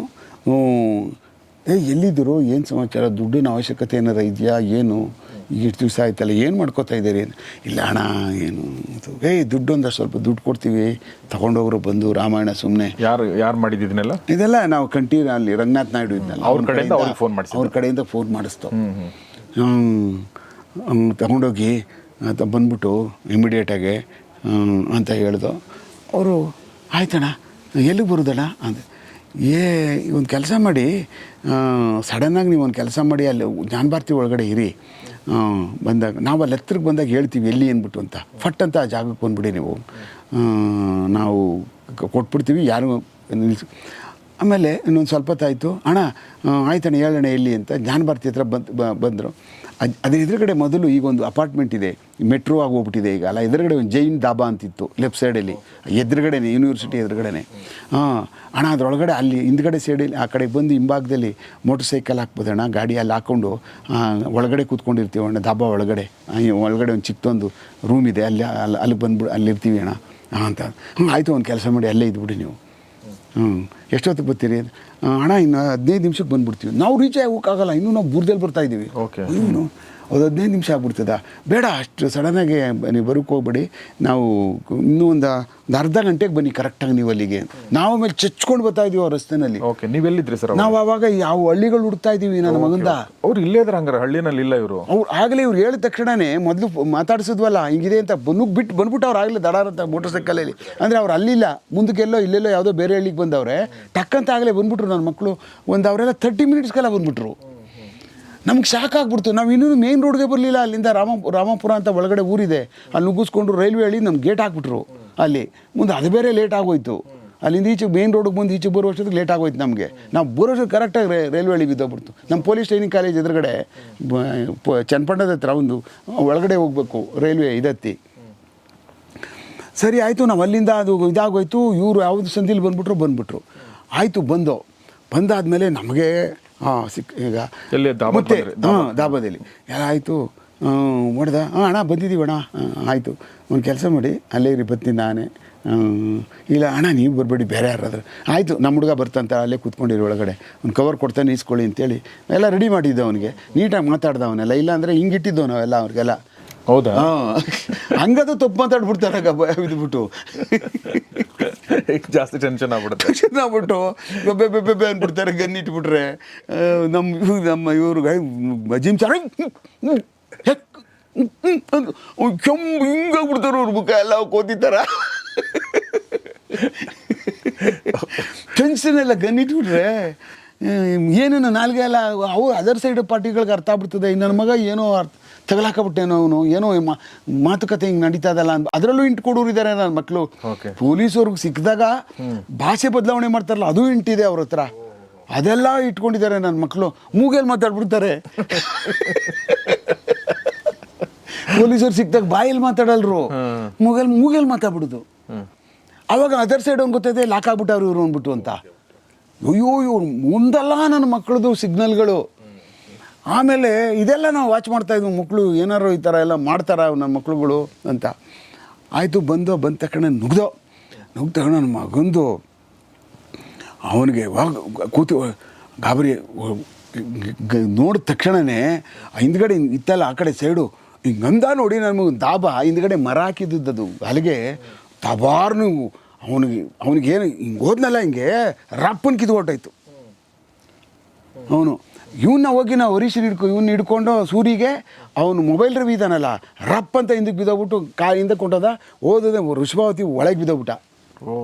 S1: ಏ ಎಲ್ಲಿದ್ದರು ಏನು ಸಮಾಚಾರ ದುಡ್ಡಿನ ಅವಶ್ಯಕತೆ ಏನಾರ ಇದೆಯಾ ಏನು? ಈಗ ಇಷ್ಟು ದಿವಸ ಆಯ್ತಲ್ಲ ಏನು ಮಾಡ್ಕೋತಾ ಇದ್ದೀರಿ? ಇಲ್ಲ ಅಣ್ಣ ಏನು ಏ ಏಯ್ ದುಡ್ಡು ಒಂದಷ್ಟು ಸ್ವಲ್ಪ ದುಡ್ಡು ಕೊಡ್ತೀವಿ. ತಗೊಂಡೋಗ್ರು ಬಂದು ರಾಮಾಯಣ ಸುಮ್ಮನೆ
S2: ಯಾರು ಯಾರು ಮಾಡಿದ್ದನ್ನೆಲ್ಲ
S1: ಇದೆಲ್ಲ ನಾವು ಕಂಟಿನ್ಯೂ ಅಲ್ಲಿ ರಂಗನಾಥ್ ನಾಯ್ಡು ಇದ್ನಲ್ಲ
S2: ಅವ್ರ ಕಡೆಯಿಂದ ಅವ್ರಿಗೆ ಫೋನ್ ಮಾಡಿಸಿದ್ದು?
S1: ಅವ್ರ ಕಡೆಯಿಂದ ಫೋನ್ ಮಾಡಿಸ್ತು. ತಗೊಂಡೋಗಿ ಅಂತ ಬಂದ್ಬಿಟ್ಟು ಇಮಿಡಿಯೇಟಾಗಿ ಅಂತ ಹೇಳ್ದು. ಅವರು ಆಯ್ತಣ್ಣ ಎಲ್ಲಿಗೆ ಬರೋದಣ್ಣ ಅಂದೆ. ಏ, ಒಂದು ಕೆಲಸ ಮಾಡಿ ಸಡನ್ನಾಗಿ ನೀವು ಒಂದು ಕೆಲಸ ಮಾಡಿ, ಅಲ್ಲಿ ಜ್ಞಾನಭಾರತಿ ಒಳಗಡೆ ಇರಿ. ಬಂದಾಗ, ನಾವು ಅಲ್ಲಿ ಹತ್ರಕ್ಕೆ ಬಂದಾಗ ಹೇಳ್ತೀವಿ, ಎಲ್ಲಿ ಅಂದ್ಬಿಟ್ಟು ಅಂತ. ಫಟ್ ಅಂತ ಆ ಜಾಗಕ್ಕೆ ಬಂದ್ಬಿಡಿ ನೀವು. ನಾವು ಕೊಟ್ಬಿಡ್ತೀವಿ, ಯಾರು ನಿಲ್ಸಿ ಆಮೇಲೆ ಇನ್ನೊಂದು ಸ್ವಲ್ಪ ಹೊತ್ತಾಯಿತು. ಅಣ್ಣ ಆಯ್ತಣ್ಣ ಹೇಳೋಣ ಎಲ್ಲಿ ಅಂತ ಜ್ಞಾನಭಾರತಿ ಹತ್ರ ಬಂದು ಬಂದರು. ಅದು ಅದ್ರ ಎದುರುಗಡೆ ಮೊದಲು ಈಗ ಒಂದು ಅಪಾರ್ಟ್ಮೆಂಟ್ ಇದೆ. ಮೆಟ್ರೋ ಆಗಿ ಹೋಗ್ಬಿಟ್ಟಿದೆ ಈಗ. ಅಲ್ಲ, ಎದುರುಗಡೆ ಒಂದು ಜೈನ್ ಡಾಬಾ ಅಂತಿತ್ತು ಲೆಫ್ಟ್ ಸೈಡಲ್ಲಿ ಎದುರುಗಡೆನೆ ಯೂನಿವರ್ಸಿಟಿ ಎದುರುಗಡೆನೆ. ಹಾಂ, ಅಣ್ಣ, ಅದರೊಳಗಡೆ ಅಲ್ಲಿ ಹಿಂದ್ಗಡೆ ಸೈಡಲ್ಲಿ ಆ ಕಡೆ ಬಂದು ಹಿಂಭಾಗದಲ್ಲಿ ಮೋಟ್ರ್ ಸೈಕಲ್ ಹಾಕ್ಬೋದಣ್ಣ ಗಾಡಿ ಅಲ್ಲಿ ಹಾಕ್ಕೊಂಡು ಒಳಗಡೆ ಕೂತ್ಕೊಂಡಿರ್ತೀವಿ ಅಣ್ಣ ದಾಬಾ ಒಳಗಡೆ. ಒಳಗಡೆ ಒಂದು ಚಿಕ್ಕದೊಂದು ರೂಮ್ ಇದೆ. ಅಲ್ಲಿ ಅಲ್ಲಿ, ಅಲ್ಲಿಗೆ ಬಂದ್ಬಿಡು ಅಲ್ಲಿ ಇರ್ತೀವಿ ಅಣ್ಣ. ಹಾಂ, ಅಂತ. ಹ್ಞೂ ಆಯಿತು, ಒಂದು ಕೆಲಸ ಮಾಡಿ ಅಲ್ಲೇ ಇದ್ಬಿಡಿ ನೀವು. ಹ್ಞೂ ಎಷ್ಟೊತ್ತಿಗೆ ಬರ್ತೀರಿ? ಹಣ ಇನ್ನು ಹದಿನೈದು ನಿಮಿಷಕ್ಕೆ ಬಂದ್ಬಿಡ್ತೀವಿ. ನಾವು ರೀಚ್ ಆಗೋಕ್ಕಾಗಲ್ಲ. ಇನ್ನೂ ನಾವು ಬುರ್ದಲ್ಲಿ ಬರ್ತಾ ಇದ್ದೀವಿ.
S2: ಓಕೆ
S1: ಇನ್ನು ಅದು ಹದಿನೈದು ನಿಮಿಷ ಆಗ್ಬಿಡ್ತದ. ಬೇಡ ಅಷ್ಟು ಸಡನ್ನಾಗಿ ನೀವು ಬರೋಕ್ಕೆ ಹೋಗ್ಬೇಡಿ. ನಾವು ಇನ್ನೂ ಒಂದು ಒಂದು ಅರ್ಧ ಗಂಟೆಗೆ ಬನ್ನಿ ಕರೆಕ್ಟಾಗಿ ನೀವು ಅಲ್ಲಿಗೆ. ನಾವು ಆಮೇಲೆ ಚಚ್ಕೊಂಡು ಬರ್ತಾ ಇದೀವಿ ಆ ರಸ್ತೆನಲ್ಲಿ.
S2: ಓಕೆ ನೀವೆಲ್ಲಿದ್ರಿ ಸರ್
S1: ನಾವು ಆವಾಗ ಯಾವ ಹಳ್ಳಿಗಳು ಹುಡ್ತಾ ಇದೀವಿ ನನ್ನ ಮಗಂದ.
S2: ಅವ್ರು ಇಲ್ಲೇ ಇದ್ರ ಹಂಗಾರೆ ಹಳ್ಳಿನಲ್ಲಿ ಇಲ್ಲ ಇವರು.
S1: ಅವ್ರು ಆಗಲೇ ಇವ್ರು ಹೇಳಿದ ತಕ್ಷಣನೇ ಮೊದಲು ಮಾತಾಡಿಸಿದ್ವಲ್ಲ ಹಿಂಗಿದೆ ಅಂತ ಬನ್ನುಗ್ ಬಿಟ್ಟು ಬಂದ್ಬಿಟ್ಟು ಅವ್ರು ಆಗಲೇ ದಡಾರ ಅಂತ ಮೋಟರ್ ಸೈಕಲಲ್ಲಿ ಅಂದರೆ ಅವ್ರು ಅಲ್ಲಿಲ್ಲ ಮುಂದಕ್ಕೆಲ್ಲೋ ಇಲ್ಲೆಲ್ಲೋ ಯಾವುದೋ ಬೇರೆ ಹಳ್ಳಿಗೆ ಬಂದವ್ರೆ. ಟಕ್ಕಂತ ಆಗಲೇ ಬಂದ್ಬಿಟ್ರು ನನ್ನ ಮಕ್ಕಳು ಒಂದು ಅವರೆಲ್ಲ ತರ್ಟಿ ಮಿನಿಟ್ಸ್ಗೆಲ್ಲ ಬಂದ್ಬಿಟ್ರು. ನಮ್ಗೆ ಶಾಕ್ ಆಗ್ಬಿಡ್ತು. ನಾವು ಇನ್ನೂ ಮೇನ್ ರೋಡ್ಗೆ ಬರಲಿಲ್ಲ. ಅಲ್ಲಿಂದ ರಾಮ, ರಾಮಪುರ ಅಂತ ಒಳಗಡೆ ಊರಿದೆ. ಅಲ್ಲಿ ನುಗ್ಗಿಸ್ಕೊಂಡು ರೈಲ್ವೆ ಹಳ್ಳಿ ನಮ್ಗೆ ಗೇಟ್ ಹಾಕ್ಬಿಟ್ರು ಅಲ್ಲಿ. ಮುಂದೆ ಅದು ಬೇರೆ ಲೇಟ್ ಆಗೋಯ್ತು. ಅಲ್ಲಿಂದ ಈಚೆಗೆ ಮೇನ್ ರೋಡ್ಗೆ ಬಂದು ಈಚೆಗೆ ಬರೋ ಅಷ್ಟೊತ್ತಿಗೆ ಲೇಟ್ ಆಗೋಯ್ತು ನಮಗೆ. ನಾವು ಬರೋ ಕರೆಕ್ಟಾಗಿ ರೈಲ್ವೆ ಹಳ್ಳಿ ಬಿದ್ದೋಗ್ಬಿಡ್ತು ನಮ್ಮ ಪೊಲೀಸ್ ಟ್ರೈನಿಂಗ್ ಕಾಲೇಜ್ ಎದುರುಗಡೆ ಚನ್ನಪಟ್ಟಣದ ಹತ್ರ ಒಂದು ಒಳಗಡೆ ಹೋಗ್ಬೇಕು ರೈಲ್ವೆ ಇದತ್ತಿ. ಸರಿ, ಆಯಿತು. ನಾವು ಅಲ್ಲಿಂದ ಅದು ಇದಾಗೋಯ್ತು. ಇವರು ಯಾವುದು ಸಂದಿಲಿ ಬಂದುಬಿಟ್ರು ಬಂದುಬಿಟ್ರು. ಆಯಿತು, ಬಂದು. ಬಂದಾದಮೇಲೆ ನಮಗೆ ಹಾಂ ಸಿಕ್ ಈಗ ಮತ್ತೆ? ಹಾಂ ದಾಬಾದಲ್ಲಿ ಎಲ್ಲ ಆಯಿತು. ಮಾಡ್ದ ಹಾಂ ಅಣ್ಣ ಬಂದಿದ್ದೀವಿ ಅಣ್ಣ. ಹಾಂ, ಆಯಿತು. ಒಂದು ಕೆಲಸ ಮಾಡಿ ಅಲ್ಲೇ ಇರಿ ಬರ್ತೀನಿ ನಾನೇ. ಇಲ್ಲ ಅಣ್ಣ ನೀವು ಬರಬೇಡಿ ಬೇರೆ ಯಾರಾದ್ರೆ. ಆಯಿತು ನಮ್ಮ ಹುಡುಗ ಬರ್ತಂತ ಅಲ್ಲೇ ಕೂತ್ಕೊಂಡಿರಿ ಒಳಗಡೆ. ಒಂದು ಕವರ್ ಕೊಡ್ತಾನೆ ಇಸ್ಕೊಳ್ಳಿ ಅಂತೇಳಿ. ಎಲ್ಲ ರೆಡಿ ಮಾಡಿದ್ದೆ ಅವನಿಗೆ. ನೀಟಾಗಿ ಮಾತಾಡ್ದ ಅವನೆಲ್ಲ. ಇಲ್ಲ ಅಂದರೆ ಹಿಂಗಿಟ್ಟಿದ್ದವು ನಾವೆಲ್ಲ ಅವ್ರಿಗೆಲ್ಲ.
S2: ಹೌದಾ?
S1: ಹಂಗದು ತಪ್ಪು ಮಾತಾಡ್ಬಿಡ್ತಾರೆ ಬಿದ್ದುಬಿಟ್ಟು
S2: ಜಾಸ್ತಿ ಟೆನ್ಷನ್ ಆಗ್ಬಿಡುತ್ತೆ.
S1: ಟೆನ್ಷನ್ ಆಗ್ಬಿಟ್ಟು ಬೆಬ್ಬೆ ಬೆಬ್ಬೆ ಬೆ ಅಂದ್ಬಿಡ್ತಾರೆ ಗನ್ ಇಟ್ಬಿಟ್ರೆ. ಆ, ನಮ್ಮ ಇವರು ನಮ್ಮ ಇವರು ಜಿಮ್ ಚಾರ ಕೆಂಪು ಹಿಂಗಾಗ್ಬಿಡ್ತಾರೆ ಅವ್ರ ಮುಖ ಎಲ್ಲ ಕೋತಿತ್ತಾರ ಟೆನ್ಷನ್ ಎಲ್ಲ ಗನ್ ಇಟ್ಬಿಟ್ರೆ ಏನೇನು ನಾಲ್ಗೆ ಎಲ್ಲ ಅವು ಅದರ್ ಸೈಡ್ ಪಾರ್ಟಿಗಳಿಗೆ ಅರ್ಥ ಆಗ್ಬಿಡ್ತದೆ. ನನ್ನ ಮಗ ಏನೋ ಅರ್ಥ ತಗಲಾಕಬಿಟ್ಟೇನೋ ಅವನು ಏನೋ ಮಾತುಕತೆ ಹಿಂಗೆ ನಡೀತಾ ಇದಲ್ಲ ಅಂತ ಅದರಲ್ಲೂ ಇಂಟು ಕೊಡೋರು ಇದ್ದಾರೆ ನನ್ನ ಮಕ್ಕಳು. ಪೊಲೀಸವ್ರಿಗೆ ಸಿಕ್ಕಿದಾಗ ಭಾಷೆ ಬದಲಾವಣೆ ಮಾಡ್ತಾರಲ್ಲ ಅದು ಇಂಟಿದೆ ಅವ್ರ ಹತ್ರ. ಅದೆಲ್ಲ ಇಟ್ಕೊಂಡಿದ್ದಾರೆ ನನ್ನ ಮಕ್ಕಳು ಮೂಗೇಲಿ ಮಾತಾಡ್ಬಿಡ್ತಾರೆ. ಪೊಲೀಸರು ಸಿಕ್ಕಿದಾಗ ಬಾಯಲ್ಲಿ ಮಾತಾಡಲ್ರು. ಮೂಗಲ್ ಮೂಗೇಲಿ ಮಾತಾಡ್ಬಿಡುದು. ಅವಾಗ ಅದರ್ ಸೈಡ್ ಒಂದು ಗೊತ್ತೈತೆ ಲಾಕ್ ಆಗ್ಬಿಟ್ಟವ್ರು ಇವರು ಅಂದ್ಬಿಟ್ಟು ಅಂತ. ಅಯ್ಯೋ ಇವ್ರು ಮುಂದೆಲ್ಲ ನನ್ನ ಮಕ್ಕಳದು ಸಿಗ್ನಲ್ಗಳು. ಆಮೇಲೆ ಇದೆಲ್ಲ ನಾವು ವಾಚ್ ಮಾಡ್ತಾ ಇದ್ವಿ ಮಕ್ಕಳು ಏನಾರು ಈ ಥರ ಎಲ್ಲ ಮಾಡ್ತಾರ ನನ್ನ ಮಕ್ಳುಗಳು ಅಂತ. ಆಯಿತು, ಬಂದು, ಬಂದ ತಕ್ಷಣ ನುಗ್ದೋ. ನುಗ್ದ ತಕ್ಷಣ ನನ್ನ ಮಗಂದು ಅವನಿಗೆ ಕೂತು ಗಾಬರಿ ನೋಡಿದ ತಕ್ಷಣವೇ ಹಿಂದ್ಗಡೆ ಹಿಂಗ್ ಇತ್ತಲ್ಲ, ಆ ಕಡೆ ಸೈಡು ಹಿಂಗಂದ ನೋಡಿ ನಮಗೆ ದಾಬ, ಹಿಂದ್ಗಡೆ ಮರ ಹಾಕಿದ್ದದ್ದು ಅದು, ಅಲ್ಲಿಗೆ ತಬಾರ್ನು ಅವನಿಗೆ ಅವನಿಗೆ ಏನು ಹಿಂಗೆ ಹೋದ್ನಲ್ಲ ಹಿಂಗೆ, ರಪ್ಪನ್ ಕಿದು ಹೊರ್ಟೋಯ್ತು ಅವನು ಇವನ್ನ ಹೋಗಿ ನಾವು ಹರೀಶನ್ ಹಿಡ್ಕೊ ಇವನ್ನ ಹಿಡ್ಕೊಂಡು ಸೂರಿಗೆ ಅವನು ಮೊಬೈಲ್ ರವಿ ಇದ್ದಾನಲ್ಲ ರಪ್ ಅಂತ ಹಿಂದಕ್ಕೆ ಬಿದ್ದೋಗ್ಬಿಟ್ಟು ಕಾ ಹಿಂದಕ್ಕೆ ಕೊಂಟೋದ ಓದದೆ ಋಷಭಾವತಿ ಒಳಗೆ ಬಿದ್ದೋಗ್ಬಿಟ್ಟ
S2: ಓ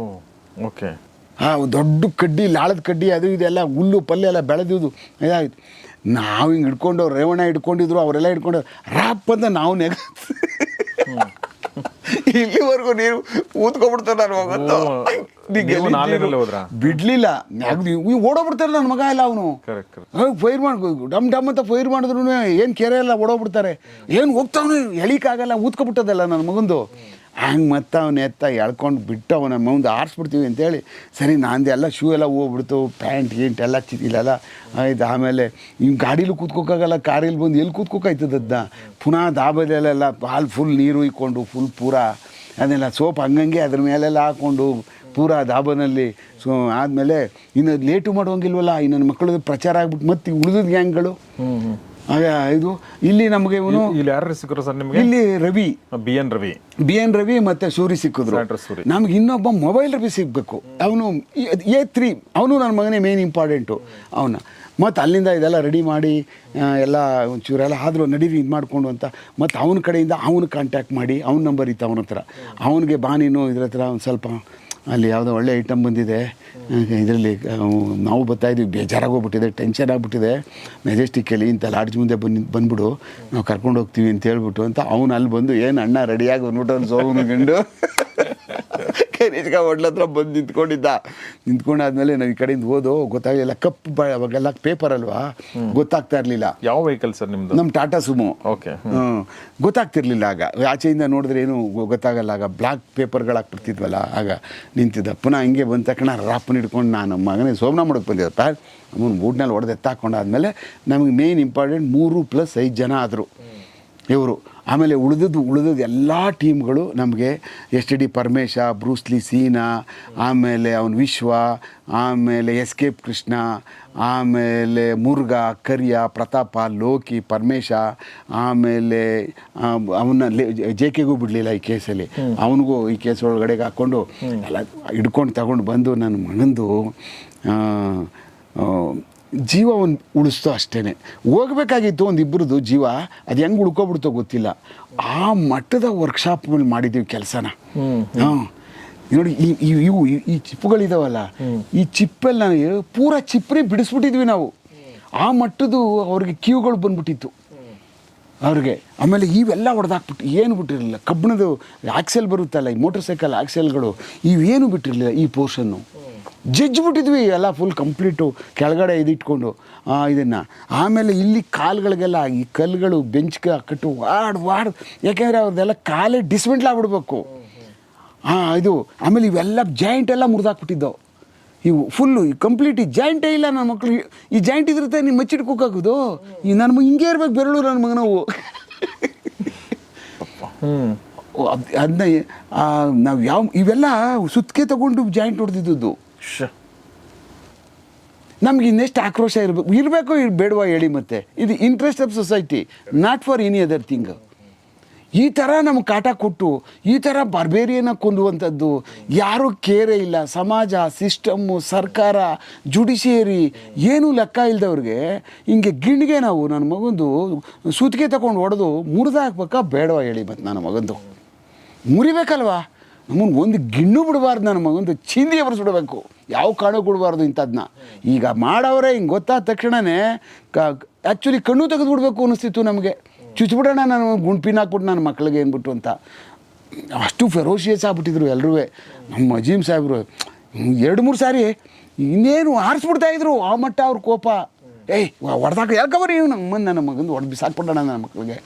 S2: ಓಕೆ.
S1: ಹಾಂ ದೊಡ್ಡ ಕಡ್ಡಿ ಲಾಳದ ಕಡ್ಡಿ ಅದು ಇದೆಲ್ಲ ಹುಲ್ಲು ಪಲ್ಲೆ ಎಲ್ಲ ಬೆಳೆದಿದ್ದು. ಇದಾಯ್ತು. ನಾವು ಹಿಂಗೆ ಹಿಡ್ಕೊಂಡು ರೇವಣ್ಣ ಹಿಡ್ಕೊಂಡಿದ್ರು ಅವರೆಲ್ಲ ಹಿಡ್ಕೊಂಡು ರಪ್ ಅಂತ ನಾವು ನೆಗ ಇಲ್ಲಿವರೆಗೂ ನೀರು ಊದ್ಕೊಬಿಡ್ತಾರೆ ನನ್ನ ಮಗ
S2: ನೀವು ಹೋದ್ರಾ?
S1: ಬಿಡ್ಲಿಲ್ಲ. ಇವ್ ಓಡೋಗ್ಬಿಡ್ತಾರೆ ನನ್ನ ಮಗ ಇಲ್ಲ ಅವನು.
S2: ಕರೆಕ್ಟ್ ಕರೆಕ್ಟ್
S1: ಫೈರ್ ಮಾಡ್ ಡಮ್ ಡಮ್ ಅಂತ ಫೈರ್ ಮಾಡಿದ್ರು ಏನು ಕೆರೆ ಎಲ್ಲ ಓಡೋಗ್ಬಿಡ್ತಾರೆ? ಏನು ಹೋಗ್ತಾವನು? ಎಳಿಕಾಗಲ್ಲ ಊದ್ಕೊಬಿಟ್ಟದಲ್ಲ ನನ್ನ ಮಗಂದು. ಹಂಗೆ ಮತ್ತೆ ಅವನ ಎತ್ತ ಎಳ್ಕೊಂಡು ಬಿಟ್ಟು ಅವನ ಮುಂದೆ ಆರಿಸ್ಬಿಡ್ತೀವಿ ಅಂತೇಳಿ, ಸರಿ ನಂದು ಎಲ್ಲ ಶೂ ಎಲ್ಲ ಹೋಗ್ಬಿಡ್ತು, ಪ್ಯಾಂಟ್, ಗೀಂಟ್ ಎಲ್ಲ ಚಿತ್ತಿಲ್ಲಲ್ಲ ಆಯ್ತು, ಆಮೇಲೆ ಇವ್ನು ಗಾಡೀಲಿ ಕೂತ್ಕೋಕ್ಕಾಗಲ್ಲ ಕಾರಲ್ಲಿ ಬಂದು ಎಲ್ಲಿ ಕೂತ್ಕೋಕಾಯ್ತದನ್ನ ಪುನಃ ದಾಬದಲ್ಲೆಲ್ಲ ಹಾಲು ಫುಲ್ ನೀರು ಇಕ್ಕೊಂಡು ಫುಲ್ ಪೂರ ಅದನ್ನೆಲ್ಲ ಸೋಪ್ ಹಂಗಂಗೆ ಅದ್ರ ಮೇಲೆಲ್ಲ ಹಾಕ್ಕೊಂಡು ಪೂರ ದಾಬನಲ್ಲಿ. ಸೊ ಆದಮೇಲೆ ಇನ್ನು ಲೇಟು ಮಾಡುವಂಗಿಲ್ವಲ್ಲ ಇನ್ನೊಂದು ಮಕ್ಕಳದ್ದು ಪ್ರಚಾರ ಆಗ್ಬಿಟ್ಟು ಮತ್ತೆ ಉಳಿದ ಗ್ಯಾಂಗ್ಗಳು? ಇದು ಇಲ್ಲಿ ನಮಗೆ ಇವನು
S2: ಇಲ್ಲಿ ಯಾರು ಸಿಕ್ಕರು ಸರ್ ನಿಮಗೆ?
S1: ಇಲ್ಲಿ Ravi.
S2: B N Ravi.
S1: B N Ravi ಮತ್ತೆ ಸೂರಿ ಸಿಕ್ಕಿದ್ರು. ನಮ್ಗೆ ಇನ್ನೊಬ್ಬ ಮೊಬೈಲ್ ರವಿ ಸಿಗಬೇಕು. ಅವನು ಎ ತ್ರೀ. ಅವನು ನನ್ನ ಮಗನೇ ಮೇನ್ ಇಂಪಾರ್ಟೆಂಟು ಅವನ. ಮತ್ತು ಅಲ್ಲಿಂದ ಇದೆಲ್ಲ ರೆಡಿ ಮಾಡಿ ಎಲ್ಲ ಒಂಚೂರೆಲ್ಲ ಆದರೂ ನಡೀರಿ ಇದು ಮಾಡಿಕೊಂಡು ಅಂತ. ಮತ್ತು ಅವನ ಕಡೆಯಿಂದ ಅವನು ಕಾಂಟ್ಯಾಕ್ಟ್ ಮಾಡಿ ಅವನ ನಂಬರ್ ಇತ್ತು ಅವನ ಹತ್ರ. ಅವನಿಗೆ ಬಾ ನೀನು ಇದ್ರ ಹತ್ರ ಒಂದು ಸ್ವಲ್ಪ ಅಲ್ಲಿ ಯಾವುದೋ ಒಳ್ಳೆ ಐಟಮ್ ಬಂದಿದೆ. ಇದರಲ್ಲಿ ನಾವು ಬರ್ತಾಯಿದ್ವಿ ಬೇಜಾರಾಗೋಗ್ಬಿಟ್ಟಿದೆ ಟೆನ್ಷನ್ ಆಗಿಬಿಟ್ಟಿದೆ. ಮೆಜೆಸ್ಟಿಕ್ಕಲ್ಲಿ ಇಂಥ ಲಾಡ್ಜ್ ಮುಂದೆ ಬಂದು, ಬಂದ್ಬಿಡು. ನಾವು ಕರ್ಕೊಂಡು ಹೋಗ್ತೀವಿ ಅಂತ ಹೇಳ್ಬಿಟ್ಟು ಅಂತ ಅವನು ಅಲ್ಲಿ ಬಂದು, ಏನು ಅಣ್ಣ ರೆಡಿಯಾಗಿ ಬಂದ್ಬಿಟ್ಟು ಸೋಮನ ಗಂಡು ಹೋಟ್ಲ ಹತ್ರ ಬಂದು ನಿಂತ್ಕೊಂಡಿದ್ದ. ನಿಂತ್ಕೊಂಡಾದ್ಮೇಲೆ ನಾನು ಈ ಕಡೆಯಿಂದ ಓದು ಗೊತ್ತಾಗಲಿಲ್ಲ. ಕಪ್ ಅವಾಗೆಲ್ಲ ಪೇಪರ್ ಅಲ್ವಾ? ಗೊತ್ತಾಗ್ತಾ ಇರಲಿಲ್ಲ.
S2: ಯಾವ ವೆಹಿಕಲ್ ಸರ್ ನಿಮ್ದು?
S1: ನಮ್ಮ ಟಾಟಾ ಸುಮೋ.
S2: ಓಕೆ.
S1: ಗೊತ್ತಾಗ್ತಿರ್ಲಿಲ್ಲ ಆಗ. ಆಚೆಯಿಂದ ನೋಡಿದ್ರೆ ಏನು ಗೊತ್ತಾಗಲ್ಲ. ಆಗ ಬ್ಲಾಕ್ ಪೇಪರ್ಗಳು ಹಾಕ್ಬಿಡ್ತಿದ್ವಲ್ಲ ಆಗ ನಿಂತಿದ್ದ. ಪುನಃ ಹಿಂಗೆ ಬಂದ ತಕ್ಷಣ ರಾಪನ್ ಹಿಡ್ಕೊಂಡು ನಾನು ಮಗನೇ ಸೋಮನ ಮಾಡೋಕ್ಕೆ ಬಂದಿದ್ದ. ಅವನು ಬೂಟ್ನಲ್ಲಿ ಹೊಡೆದು ಎತ್ತಾಕೊಂಡಾದ್ಮೇಲೆ ನಮಗೆ ಮೇನ್ ಇಂಪಾರ್ಟೆಂಟ್ ಮೂರು ಪ್ಲಸ್ ಐದು ಜನ ಆದರು. ಇವರು. ಆಮೇಲೆ ಉಳಿದದ್ದು ಉಳಿದದ್ದು ಎಲ್ಲ ಟೀಮ್ಗಳು ನಮಗೆ S T D Paramesha Bruce Lee Seena ಆಮೇಲೆ ಅವನ ವಿಶ್ವ ಆಮೇಲೆ ಎಸ್ ಕೆ ಕೃಷ್ಣ ಆಮೇಲೆ ಮುರುಘಾ ಕರಿಯ ಪ್ರತಾಪ ಲೋಕಿ ಪರಮೇಶ ಆಮೇಲೆ ಅವನ್ನ ಜೆ ಕೆಗೂ ಬಿಡಲಿಲ್ಲ ಈ ಕೇಸಲ್ಲಿ. ಅವನಿಗೂ ಈ ಕೇಸ್ ಒಳಗಡೆಗೆ ಹಾಕ್ಕೊಂಡು ಎಲ್ಲ ಹಿಡ್ಕೊಂಡು ತಗೊಂಡು ಬಂದು ನನ್ನ ಮಗಂದು ಆ, ಉಳಿಸ್ತು ಅಷ್ಟೇ ಹೋಗ್ಬೇಕಾಗಿತ್ತು ಒಂದು ಇಬ್ಬರದು ಜೀವ ಅದು ಹೆಂಗೆ ಉಳ್ಕೊಬಿಡ್ತೋ ಗೊತ್ತಿಲ್ಲ. ಆ ಮಟ್ಟದ ವರ್ಕ್ಶಾಪ್ ಮೇಲೆ ಮಾಡಿದ್ದೀವಿ ಕೆಲಸನ. ಹಾಂ. ನೋಡಿ ಈ ಇವು ಈ- ಈ ಚಿಪ್ಪುಗಳಿದಾವಲ್ಲ ಈ ಚಿಪ್ಪಲ್ಲಿ ನಾವು ಪೂರ ಚಿಪ್ಪರಿ ಬಿಡಿಸ್ಬಿಟ್ಟಿದ್ವಿ ನಾವು. ಆ ಮಟ್ಟದ್ದು ಅವ್ರಿಗೆ ಕ್ಯೂಗಳು ಬಂದ್ಬಿಟ್ಟಿತ್ತು. ಅವ್ರಿಗೆ. ಆಮೇಲೆ ಇವೆಲ್ಲ ಹೊಡೆದಾಕ್ಬಿಟ್ಟು ಏನು ಬಿಟ್ಟಿರಲಿಲ್ಲ. ಕಬ್ಬಿಣದ ಆಕ್ಸೆಲ್ ಬರುತ್ತಲ್ಲ ಈ ಮೋಟರ್ ಸೈಕಲ್ ಆಕ್ಸೆಲ್ಗಳು ಇವೇನು ಬಿಟ್ಟಿರಲಿಲ್ಲ ಈ ಪೋರ್ಷನ್ನು ಜಜ್ಜಿಬಿಟ್ಟಿದ್ವಿ ಎಲ್ಲ ಫುಲ್ ಕಂಪ್ಲೀಟು ಕೆಳಗಡೆ ಇದಿಟ್ಕೊಂಡು ಇದನ್ನು. ಆಮೇಲೆ ಇಲ್ಲಿ ಕಾಲುಗಳಿಗೆಲ್ಲ ಈ ಕಲ್ಲುಗಳು ಬೆಂಚ್ಗೆ ಕಟ್ಟು ವಾಡ್ ವಾಡ್. ಯಾಕೆಂದರೆ ಅವ್ರದ್ದೆಲ್ಲ ಕಾಲೇ ಡಿಸ್ಮೆಂಟ್ಲ್ ಆಗ್ಬಿಡ್ಬೇಕು. ಹಾಂ ಇದು ಆಮೇಲೆ ಇವೆಲ್ಲ ಜಾಯಿಂಟ್ ಎಲ್ಲ ಮುರಿದಾಕ್ಬಿಟ್ಟಿದ್ದವು. ಇವು ಫುಲ್ಲು ಕಂಪ್ಲೀಟ್ ಈ ಜಾಯಿಂಟೇ ಇಲ್ಲ ನನ್ನ ಮಕ್ಕಳು ಈ ಜಾಯಿಂಟ್ ಇದ್ರತೆ ನೀವು ಮಚ್ಚಿಡ್ಕೋಕಾಗೋದು ಈ ನನ್ನ ಮಗ ಹಿಂಗೆ ಇರ್ಬೇಕು ಬೆರಳು ನನ್ನ ಮಗ ನಾವು ಅದನ್ನ ನಾವು ಯಾವ ಇವೆಲ್ಲ ಸುತ್ತಿಗೆ ತಗೊಂಡು ಜಾಯಿಂಟ್ ಹೊಡೆದಿದ್ದು ನಮ್ಗೆ ಇನ್ನೆಷ್ಟು ಆಕ್ರೋಶ ಇರಬೇಕು ಇರಬೇಕು ಬೇಡವಾ ಹೇಳಿ ಮತ್ತೆ. ಇದು interest of society not for any other thing ಈ ಥರ ನಮ್ಗೆ ಕಾಟ ಕೊಟ್ಟು, ಈ ಥರ ಬರ್ಬೇರಿಯನ್ನ ಕೊಂದುವಂಥದ್ದು ಯಾರೂ ಕೇರೇ ಇಲ್ಲ. ಸಮಾಜ ಸಿಸ್ಟಮ್ಮು ಸರ್ಕಾರ ಜುಡಿಷಿಯರಿ ಏನೂ ಲೆಕ್ಕ ಇಲ್ದವ್ರಿಗೆ ಹಿಂಗೆ ಗಿಣ್ಗೆ ನಾವು ನನ್ನ ಮಗಂದು ಸೂತಿಗೆ ತಗೊಂಡು ಹೊಡೆದು ಮುರಿದು ಹಾಕ್ಬೇಕಾ ಬೇಡವಾ ಹೇಳಿ ಮತ್ತು ನನ್ನ ಮಗಂದು. ಮುರಿಬೇಕಲ್ವಾ? ನಮ್ಮನ್ನು ಒಂದು ಗಿಣ್ಣು ಬಿಡಬಾರ್ದು ನನ್ನ ಮಗಂದು. ಚಿಂದಿ ಎಬರಿಸ್ಬಿಡ್ಬೇಕು. ಯಾವ ಕಾಣು ಕೊಡಬಾರ್ದು ಇಂಥದ್ದನ್ನ ಈಗ ಮಾಡವ್ರೆ, ಹಿಂಗೆ ಗೊತ್ತಾದ ತಕ್ಷಣವೇ ಕ ಆ್ಯಕ್ಚುಲಿ ಕಣ್ಣು ತೆಗೆದು ಬಿಡಬೇಕು ಅನ್ನಿಸ್ತಿತ್ತು ನಮಗೆ. ಚುಚ್ಬಿಡೋಣ ನಾನು, ಗುಂಡ್ಪಿನ ಹಾಕ್ಬಿಟ್ಟು ನನ್ನ ಮಕ್ಳಿಗೆ ಏನ್ಬಿಟ್ಟು ಅಂತ. ಅಷ್ಟು ಫೆರೋಷಿಯಸ್ ಆಗ್ಬಿಟ್ಟಿದ್ರು ಎಲ್ಲರೂ ನಮ್ಮ ಅಜೀಮ್ ಸಾಹೇಬರು, ಎರಡು, ಮೂರು ಸಾರಿ ಇನ್ನೇನು ಆರಿಸ್ಬಿಡ್ತಾ ಇದ್ರು, ಆ ಮಟ್ಟ ಅವ್ರ ಕೋಪ. ಏಯ್ ಹೊಡೆದಾಕ ಯಾಕವ್ರಿ ಇವ್ನು ನಮ್ಮ ನನ್ನ ಮಗಂದು ಹೊಡೆದು ಬಿಸಾಕ್ಬಿಡೋಣ ನನ್ನ ಮಕ್ಕಳಿಗೆ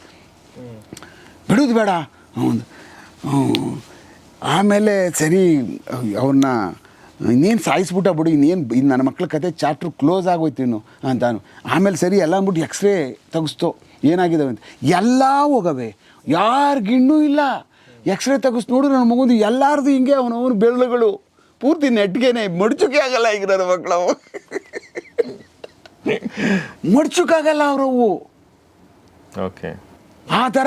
S1: ಬಿಡೋದು ಬೇಡ. ಹ್ಞೂ. ಆಮೇಲೆ ಸರಿ ಅವ್ರನ್ನ ಇನ್ನೇನು ಸಾಯಿಸ್ಬಿಟ್ಟ ಬಿಡು ಇನ್ನೇನು ಇನ್ನು ನನ್ನ ಮಕ್ಳ ಕತೆ ಚಾಪ್ಟ್ರ್ ಕ್ಲೋಸ್ ಆಗೋಯ್ತು ಇನ್ನು ಅಂತಾನು. ಆಮೇಲೆ ಸರಿ ಎಲ್ಲ ಅಂದ್ಬಿಟ್ಟು ಎಕ್ಸ್ರೇ ತೆಗಿಸ್ತೋ. ಏನಾಗಿದ್ದಾವೆ ಅಂತ. ಎಲ್ಲ ಹೋಗವೆ. ಯಾರಿಗಿನ್ನೂ ಇಲ್ಲ. ಎಕ್ಸ್ರೇ ತೆಗಿಸ್ ನೋಡು ನನ್ನ ಮಗುಂದು ಎಲ್ಲಾರ್ದು ಹಿಂಗೆ ಅವನು ಬೆರಳುಗಳು. ಪೂರ್ತಿ ನೆಟ್ಗೆನೆ ಮಡ್ಚುಕೆ ಆಗಲ್ಲ ಈಗ ನನ್ನ ಮಕ್ಕಳು ಮಡ್ಚುಕಾಗಲ್ಲ ಅವರವು
S2: ಓಕೆ.
S1: ಆ ಥರ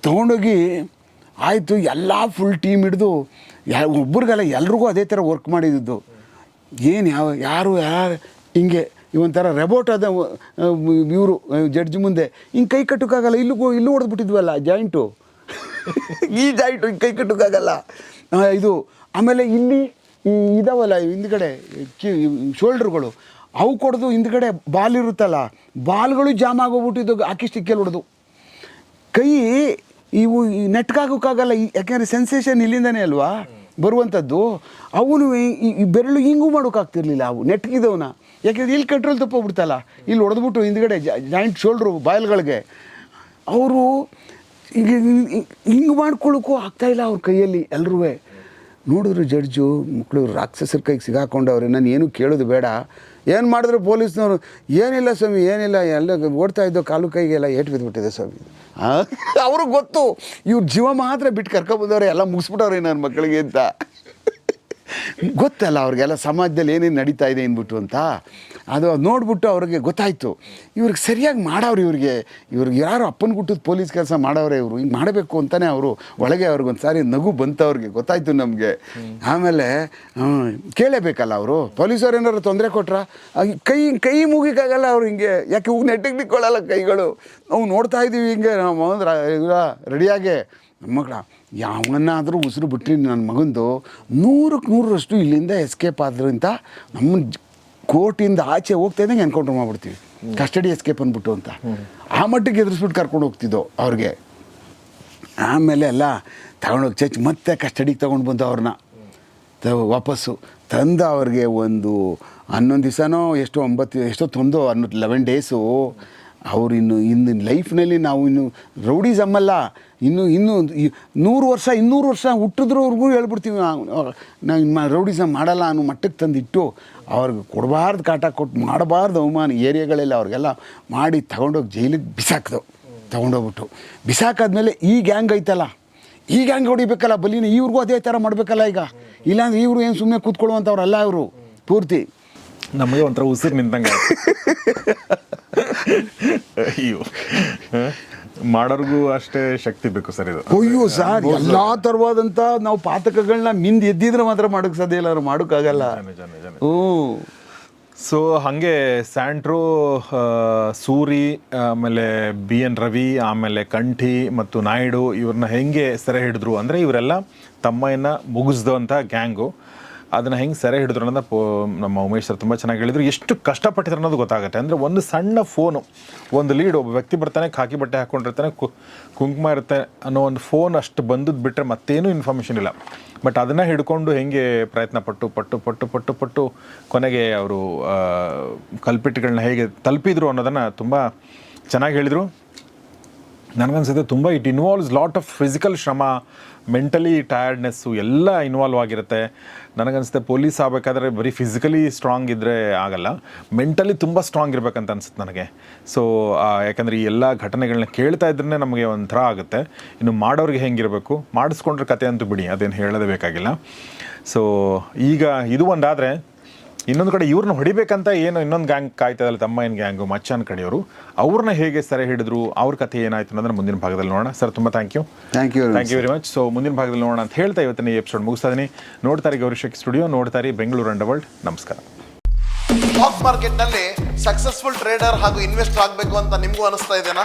S1: ತೊಗೊಂಡೋಗಿ ಆಯಿತು ಎಲ್ಲ ಫುಲ್ ಟೀಮ್ ಹಿಡಿದು ಯಾ ಒಬ್ರಿಗೆಲ್ಲ ಎಲ್ರಿಗೂ ಅದೇ ಥರ ವರ್ಕ್ ಮಾಡಿದ್ದು. ಏನು ಯಾವ ಯಾರು ಯಾರು ಹಿಂಗೆ ಇವೊಂಥರ ರೆಬೋಟ್ ಅದ ಇವರು ಜಡ್ಜ್ ಮುಂದೆ. ಹಿಂಗೆ ಕೈ ಕಟ್ಟೋಕ್ಕಾಗಲ್ಲ. ಇಲ್ಲೂ ಇಲ್ಲೂ ಹೊಡೆದ್ಬಿಟ್ಟಿದ್ವಲ್ಲ, ಜಾಯಿಂಟು. ಈ ಜಾಯಿಂಟು ಹಿಂಗೆ ಕೈ ಕಟ್ಟೋಕ್ಕಾಗಲ್ಲ. ಇದು, ಆಮೇಲೆ ಇಲ್ಲಿ ಇದಾವಲ್ಲ, ಹಿಂದ್ಗಡೆ, ಕಿ ಶೋಲ್ಡ್ರುಗಳು. ಅವು ಕೊಡೋದು ಹಿಂದ್ಗಡೆ ಬಾಲ್ ಇರುತ್ತಲ್ಲ, ಬಾಲ್ಗಳು ಜಾಮ್ ಆಗೋಗ್ಬಿಟ್ಟಿದ್ದು, ಹಾಕಿ ಸ್ಟಿಕ್ಕಲ್ಲಿ ಹೊಡೆದು. ಕೈ ಇವು ನೆಟ್ಗಾಗೋಕ್ಕಾಗಲ್ಲ ಯಾಕೆಂದರೆ ಸೆನ್ಸೇಷನ್ ಇಲ್ಲಿಂದನೇ ಅಲ್ವಾ? ಬರುವಂಥದ್ದು, ಅವನು ಈ ಬೆರಳು ಹಿಂಗೂ ಮಾಡೋಕ್ಕಾಗ್ತಿರ್ಲಿಲ್ಲ ಅವು. ನೆಟ್ಗಿದವನ ಯಾಕೆಂದ್ರೆ ಇಲ್ಲಿ ಕಂಟ್ರೋಲ್ ತಪ್ಪೋಗ್ಬಿಡ್ತಲ್ಲ ಇಲ್ಲಿ ಹೊಡೆದ್ಬಿಟ್ಟು ಹಿಂದ್ಗಡೆ ಜಾಯಿಂಟ್ ಶೋಲ್ಡ್ರು ಬಾಯಲ್ಗಳಿಗೆ. ಅವರು ಹಿಂಗೆ ಹಿಂಗೆ ಮಾಡ್ಕೊಳ್ಳೋಕ್ಕೂ ಆಗ್ತಾಯಿಲ್ಲ ಅವ್ರ ಕೈಯಲ್ಲಿ ಎಲ್ಲರೂ ನೋಡಿದ್ರು ಜಡ್ಜು ಮಕ್ಕಳು ರಾಕ್ಷಸರ ಕೈಗೆ ಸಿಗಾಕೊಂಡವ್ರೆ. ನಾನು ಏನು ಕೇಳೋದು ಬೇಡ. ಏನು ಮಾಡಿದ್ರು ಪೊಲೀಸ್ನವರು? ಏನಿಲ್ಲ ಸ್ವಾಮಿ, ಏನಿಲ್ಲ. ಎಲ್ಲ ಓಡ್ತಾ ಇದ್ದೋ ಕಾಲು ಕೈಗೆಲ್ಲ ಏಟು ಬಿದ್ದುಬಿಟ್ಟಿದೆ ಸ್ವಾಮಿ. ಅವ್ರಿಗೆ ಗೊತ್ತು. ಇವ್ರ ಜೀವ ಮಾತ್ರ ಬಿಟ್ಟು ಕರ್ಕೊಬಂದವ್ರೆ ಎಲ್ಲ ಮುಗಿಸ್ಬಿಟ್ಟವ್ರೆ ನನ್ನ ಮಕ್ಕಳಿಗೆ ಅಂತ. ಗೊತ್ತಲ್ಲ ಅವ್ರಿಗೆಲ್ಲ ಸಮಾಜದಲ್ಲಿ ಏನೇನು ನಡೀತಾ ಇದೆ ಅಂದ್ಬಿಟ್ಟು ಅಂತ. ಅದು ನೋಡ್ಬಿಟ್ಟು ಅವ್ರಿಗೆ ಗೊತ್ತಾಯಿತು. ಇವ್ರಿಗೆ ಸರಿಯಾಗಿ ಮಾಡವ್ರು ಇವ್ರಿಗೆ. ಇವ್ರಿಗೆ ಯಾರು ಅಪ್ಪನ ಗುಟ್ಟದ ಪೊಲೀಸ್ ಕೆಲಸ ಮಾಡವ್ರೆ ಇವರು. ಹಿಂಗೆ ಮಾಡಬೇಕು ಅಂತಲೇ ಅವರು. ಒಳಗೆ ಅವ್ರಿಗೆ ಒಂದು ಸಾರಿ ನಗು ಬಂತು ಅವ್ರಿಗೆ ಗೊತ್ತಾಯಿತು ನಮಗೆ. ಆಮೇಲೆ ಕೇಳೇಬೇಕಲ್ಲ ಅವರು? ಪೊಲೀಸವ್ರು ಏನಾದ್ರು ತೊಂದರೆ ಕೊಟ್ರ? ಕೈ ಕೈ ಮುಗಿಕಾಗಲ್ಲ ಅವ್ರು ಹಿಂಗೆ. ಯಾಕೆ ಹೋಗಿ ನೆಟ್ಟಿಗೆ ನಿಕ್ಕೊಳ್ಳಲ್ಲ ಕೈಗಳು? ನಾವು ನೋಡ್ತಾ ಇದ್ದೀವಿ ಹಿಂಗೆ. ನಾವು ರೆಡಿಯಾಗೆ ಮಕ್ಕಳ ಯಾವನ್ನಾದರೂ ಉಸಿರು ಬಿಟ್ಟರೆ ನನ್ನ ಮಗಂದು ನೂರಕ್ಕೆ ನೂರರಷ್ಟು ಇಲ್ಲಿಂದ ಎಸ್ಕೇಪ್ ಆದ್ರಿಂದ ನಮ್ಮ ಕೋರ್ಟಿಂದ ಆಚೆ ಹೋಗ್ತಾ ಇದ್ದಂಗೆ ಎನ್ಕೌಂಟರ್ ಮಾಡಿಬಿಡ್ತೀವಿ. ಕಸ್ಟಡಿ ಎಸ್ಕೇಪ್ ಅಂದ್ಬಿಟ್ಟು ಅಂತ. ಆ ಮಟ್ಟಿಗೆ ಎದುರಿಸ್ಬಿಟ್ಟು ಕರ್ಕೊಂಡು ಹೋಗ್ತಿದ್ದೋ ಅವ್ರಿಗೆ. ಆಮೇಲೆ ಎಲ್ಲ ತಗೊಂಡೋಗಿ ಚರ್ಚ್ ಮತ್ತೆ ಕಸ್ಟಡಿಗೆ ತೊಗೊಂಡು ಬಂದು ಅವ್ರನ್ನ. ತ ವಾಪಸ್ಸು. ತಂದು ಅವ್ರಿಗೆ ಒಂದು ಹನ್ನೊಂದು ದಿವಸನೋ ಎಷ್ಟೋ ಒಂಬತ್ತು, ಎಷ್ಟೋ ತಂದು ಹನ್ನೊಂದು ಲೆವೆನ್ ಡೇಸು ಅವ್ರು ಇನ್ನು ಇನ್ನು ಲೈಫ್ನಲ್ಲಿ ನಾವು ಇನ್ನು ರೌಡಿಸಮ್ಮಲ್ಲ ಇನ್ನು, ಇನ್ನೂ ನೂರು ವರ್ಷ, ಇನ್ನೂರು ವರ್ಷ ಹುಟ್ಟಿದ್ರವ್ರಿಗೂ ಹೇಳ್ಬಿಡ್ತೀವಿ ನಾವು. ನಾವು ರೌಡಿಸಮ್ ಮಾಡಲ್ಲ ಅನ್ನೋ ಮಟ್ಟಕ್ಕೆ ತಂದಿಟ್ಟು ಅವ್ರಿಗೆ ಕೊಡಬಾರ್ದು ಕಾಟ ಕೊಟ್ಟು ಮಾಡಬಾರ್ದು ಅವಮಾನ ಏರಿಯಾಗಳೆಲ್ಲ ಅವ್ರಿಗೆಲ್ಲ ಮಾಡಿ ತಗೊಂಡೋಗಿ ಜೈಲಿಗೆ ಬಿಸಾಕ್ದು. ತೊಗೊಂಡೋಗ್ಬಿಟ್ಟು. ಬಿಸಾಕಾದ್ಮೇಲೆ ಈ ಗ್ಯಾಂಗ್ ಐತಲ್ಲ. ಈ ಗ್ಯಾಂಗ್ ಹೊಡಿಬೇಕಲ್ಲ ಬಲಿನ. ಇವ್ರಿಗೂ ಅದೇ ಥರ ಮಾಡಬೇಕಲ್ಲ ಈಗ. ಇಲ್ಲಾಂದ್ರೆ ಇವರು ಏನು ಸುಮ್ಮನೆ ಕೂತ್ಕೊಳ್ಳುವಂಥವ್ರಲ್ಲ ಇವರು. ಪೂರ್ತಿ.
S2: ನಮಗೆ ಒಂಥರ ಉಸಿರು ನಿಂತಂಗೆ ಅಯ್ಯೋ? ಮಾಡೋರ್ಗೂ ಅಷ್ಟೇ ಶಕ್ತಿ ಬೇಕು ಸರ್ ಇದು
S1: ಅಯ್ಯೋ ಸರ್ ಎಲ್ಲ ಥರವಾದಂಥ ನಾವು ಪಾತಕಗಳನ್ನ ಮಿಂದ ಎದ್ದಿದ್ರೆ ಮಾತ್ರ ಮಾಡೋಕ್ಕೆ ಸಾಧ್ಯ ಇಲ್ಲ ಅವ್ರು ಮಾಡೋಕ್ಕಾಗಲ್ಲ ಹ್ಞೂ
S2: ಸೊ ಹಾಗೆ ಸ್ಯಾಂಟ್ರೋ ಸೂರಿ ಆಮೇಲೆ ಬಿ ಎನ್ ರವಿ ಆಮೇಲೆ ಕಂಠಿ ಮತ್ತು ನಾಯ್ಡು ಇವ್ರನ್ನ ಹೆಂಗೆ ಸೆರೆ ಹಿಡಿದ್ರು ಅಂದರೆ ಇವರೆಲ್ಲ ತಮ್ಮಯ್ಯನ ಮುಗಿಸ್ದಂಥ ಗ್ಯಾಂಗು ಅದನ್ನು ಹೆಂಗೆ ಸೆರೆ ಹಿಡಿದ್ರು ಅನ್ನೋದ ನಮ್ಮ ಉಮೇಶ್ ಸರ್ ತುಂಬ ಚೆನ್ನಾಗಿ ಹೇಳಿದ್ರು. ಎಷ್ಟು ಕಷ್ಟಪಟ್ಟಿದ್ರು ಅನ್ನೋದು ಗೊತ್ತಾಗುತ್ತೆ. ಅಂದರೆ ಒಂದು ಸಣ್ಣ ಫೋನು, ಒಂದು ಲೀಡ್, ಒಬ್ಬ ವ್ಯಕ್ತಿ ಬರ್ತಾನೆ, ಖಾಕಿ ಬಟ್ಟೆ ಹಾಕ್ಕೊಂಡಿರ್ತಾನೆ ಕುಂಕುಮ ಇರುತ್ತೆ ಅನ್ನೋ ಒಂದು ಫೋನ್ ಅಷ್ಟು ಬಂದದ್ದು ಬಿಟ್ಟರೆ ಮತ್ತೇನೂ ಇನ್ಫಾರ್ಮೇಷನ್ ಇಲ್ಲ. ಬಟ್ ಅದನ್ನು ಹಿಡ್ಕೊಂಡು ಹೆಂಗೆ ಪ್ರಯತ್ನ ಪಟ್ಟು ಪಟ್ಟು ಪಟ್ಟು ಪಟ್ಟು ಪಟ್ಟು ಕೊನೆಗೆ ಅವರು ಕಲ್ಪಿಟ್ಗಳನ್ನ ಹೇಗೆ ತಲುಪಿದ್ರು ಅನ್ನೋದನ್ನು ತುಂಬ ಚೆನ್ನಾಗಿ ಹೇಳಿದರು. ನನಗನ್ಸುತ್ತೆ ತುಂಬ it involves lot of physical ಶ್ರಮ ಮೆಂಟಲಿ ಟಯರ್ಡ್ನೆಸ್ಸು ಎಲ್ಲ ಇನ್ವಾಲ್ವ್ ಆಗಿರುತ್ತೆ. ನನಗನ್ಸುತ್ತೆ ಪೊಲೀಸ್ ಆಗಬೇಕಾದ್ರೆ ಬರೀ ಫಿಸಿಕಲಿ ಸ್ಟ್ರಾಂಗ್ ಇದ್ದರೆ ಆಗಲ್ಲ. ಮೆಂಟಲಿ ತುಂಬ ಸ್ಟ್ರಾಂಗ್ ಇರಬೇಕಂತ ಅನ್ಸುತ್ತೆ ನನಗೆ. ಸೊ ಯಾಕಂದರೆ ಈ ಎಲ್ಲ ಘಟನೆಗಳನ್ನ ಕೇಳ್ತಾ ಇದ್ರೇ ನಮಗೆ ಒಂಥರ ಆಗುತ್ತೆ. ಇನ್ನು ಮಾಡೋರಿಗೆ ಹೆಂಗಿರಬೇಕು? ಮಾಡಿಸ್ಕೊಂಡ್ರೆ ಕತೆ ಅಂತೂ ಬಿಡಿ, ಅದೇನು ಹೇಳೋದೇ ಬೇಕಾಗಿಲ್ಲ. ಸೊ ಈಗ ಇದು ಒಂದಾದರೆ ಇನ್ನೊಂದು ಕಡೆ ಇವ್ರನ್ನ ಹೊಡಿಬೇಕಂತ ಏನು ಇನ್ನೊಂದು ಗ್ಯಾಂಗ್ ಕಾಯ್ತದಲ್ಲ ತಮ್ಮಯ್ಯನ ಗ್ಯಾಂಗು ಮಚ್ಚಾನ್ ಕಡೆಯವರು ಅವ್ರನ್ನ ಹೇಗೆ ಸೆರೆ ಹಿಡಿದ್ರು ಅವ್ರ ಕಥೆ ಏನಾಯ್ತು ಅನ್ನೋದನ್ನ ಮುಂದಿನ ಭಾಗದಲ್ಲಿ ನೋಡೋಣ. ಸರ್ ತುಂಬಾ thank you
S1: thank you
S2: thank you very much so ಮುಂದಿನ ಭಾಗದಲ್ಲಿ ನೋಡೋಣ ಅಂತ ಹೇಳ್ತಾ ಇವತ್ತಿನ ಈ ಎಪಿಸೋಡ್ ಮುಗಿಸ್ತಾ ಇದೀನಿ. ನೋಡ್ತಾರೆ ಗೌರಿಶಕ್ ಸ್ಟುಡಿಯೋ ನೋಡ್ತಾರೆ ಬೆಂಗಳೂರು ಅಂಡರ್ ವರ್ಲ್ಡ್ ನಮಸ್ಕಾರ.
S4: ಸ್ಟಾಕ್ ಮಾರ್ಕೆಟ್ನಲ್ಲಿ ಸಕ್ಸಸ್ಫುಲ್ ಟ್ರೇಡರ್ ಹಾಗೂ ಇನ್ವೆಸ್ಟರ್ ಆಗಬೇಕು ಅಂತ ನಿಮಗೂ ಅನಿಸ್ತಾ ಇದೆನಾ?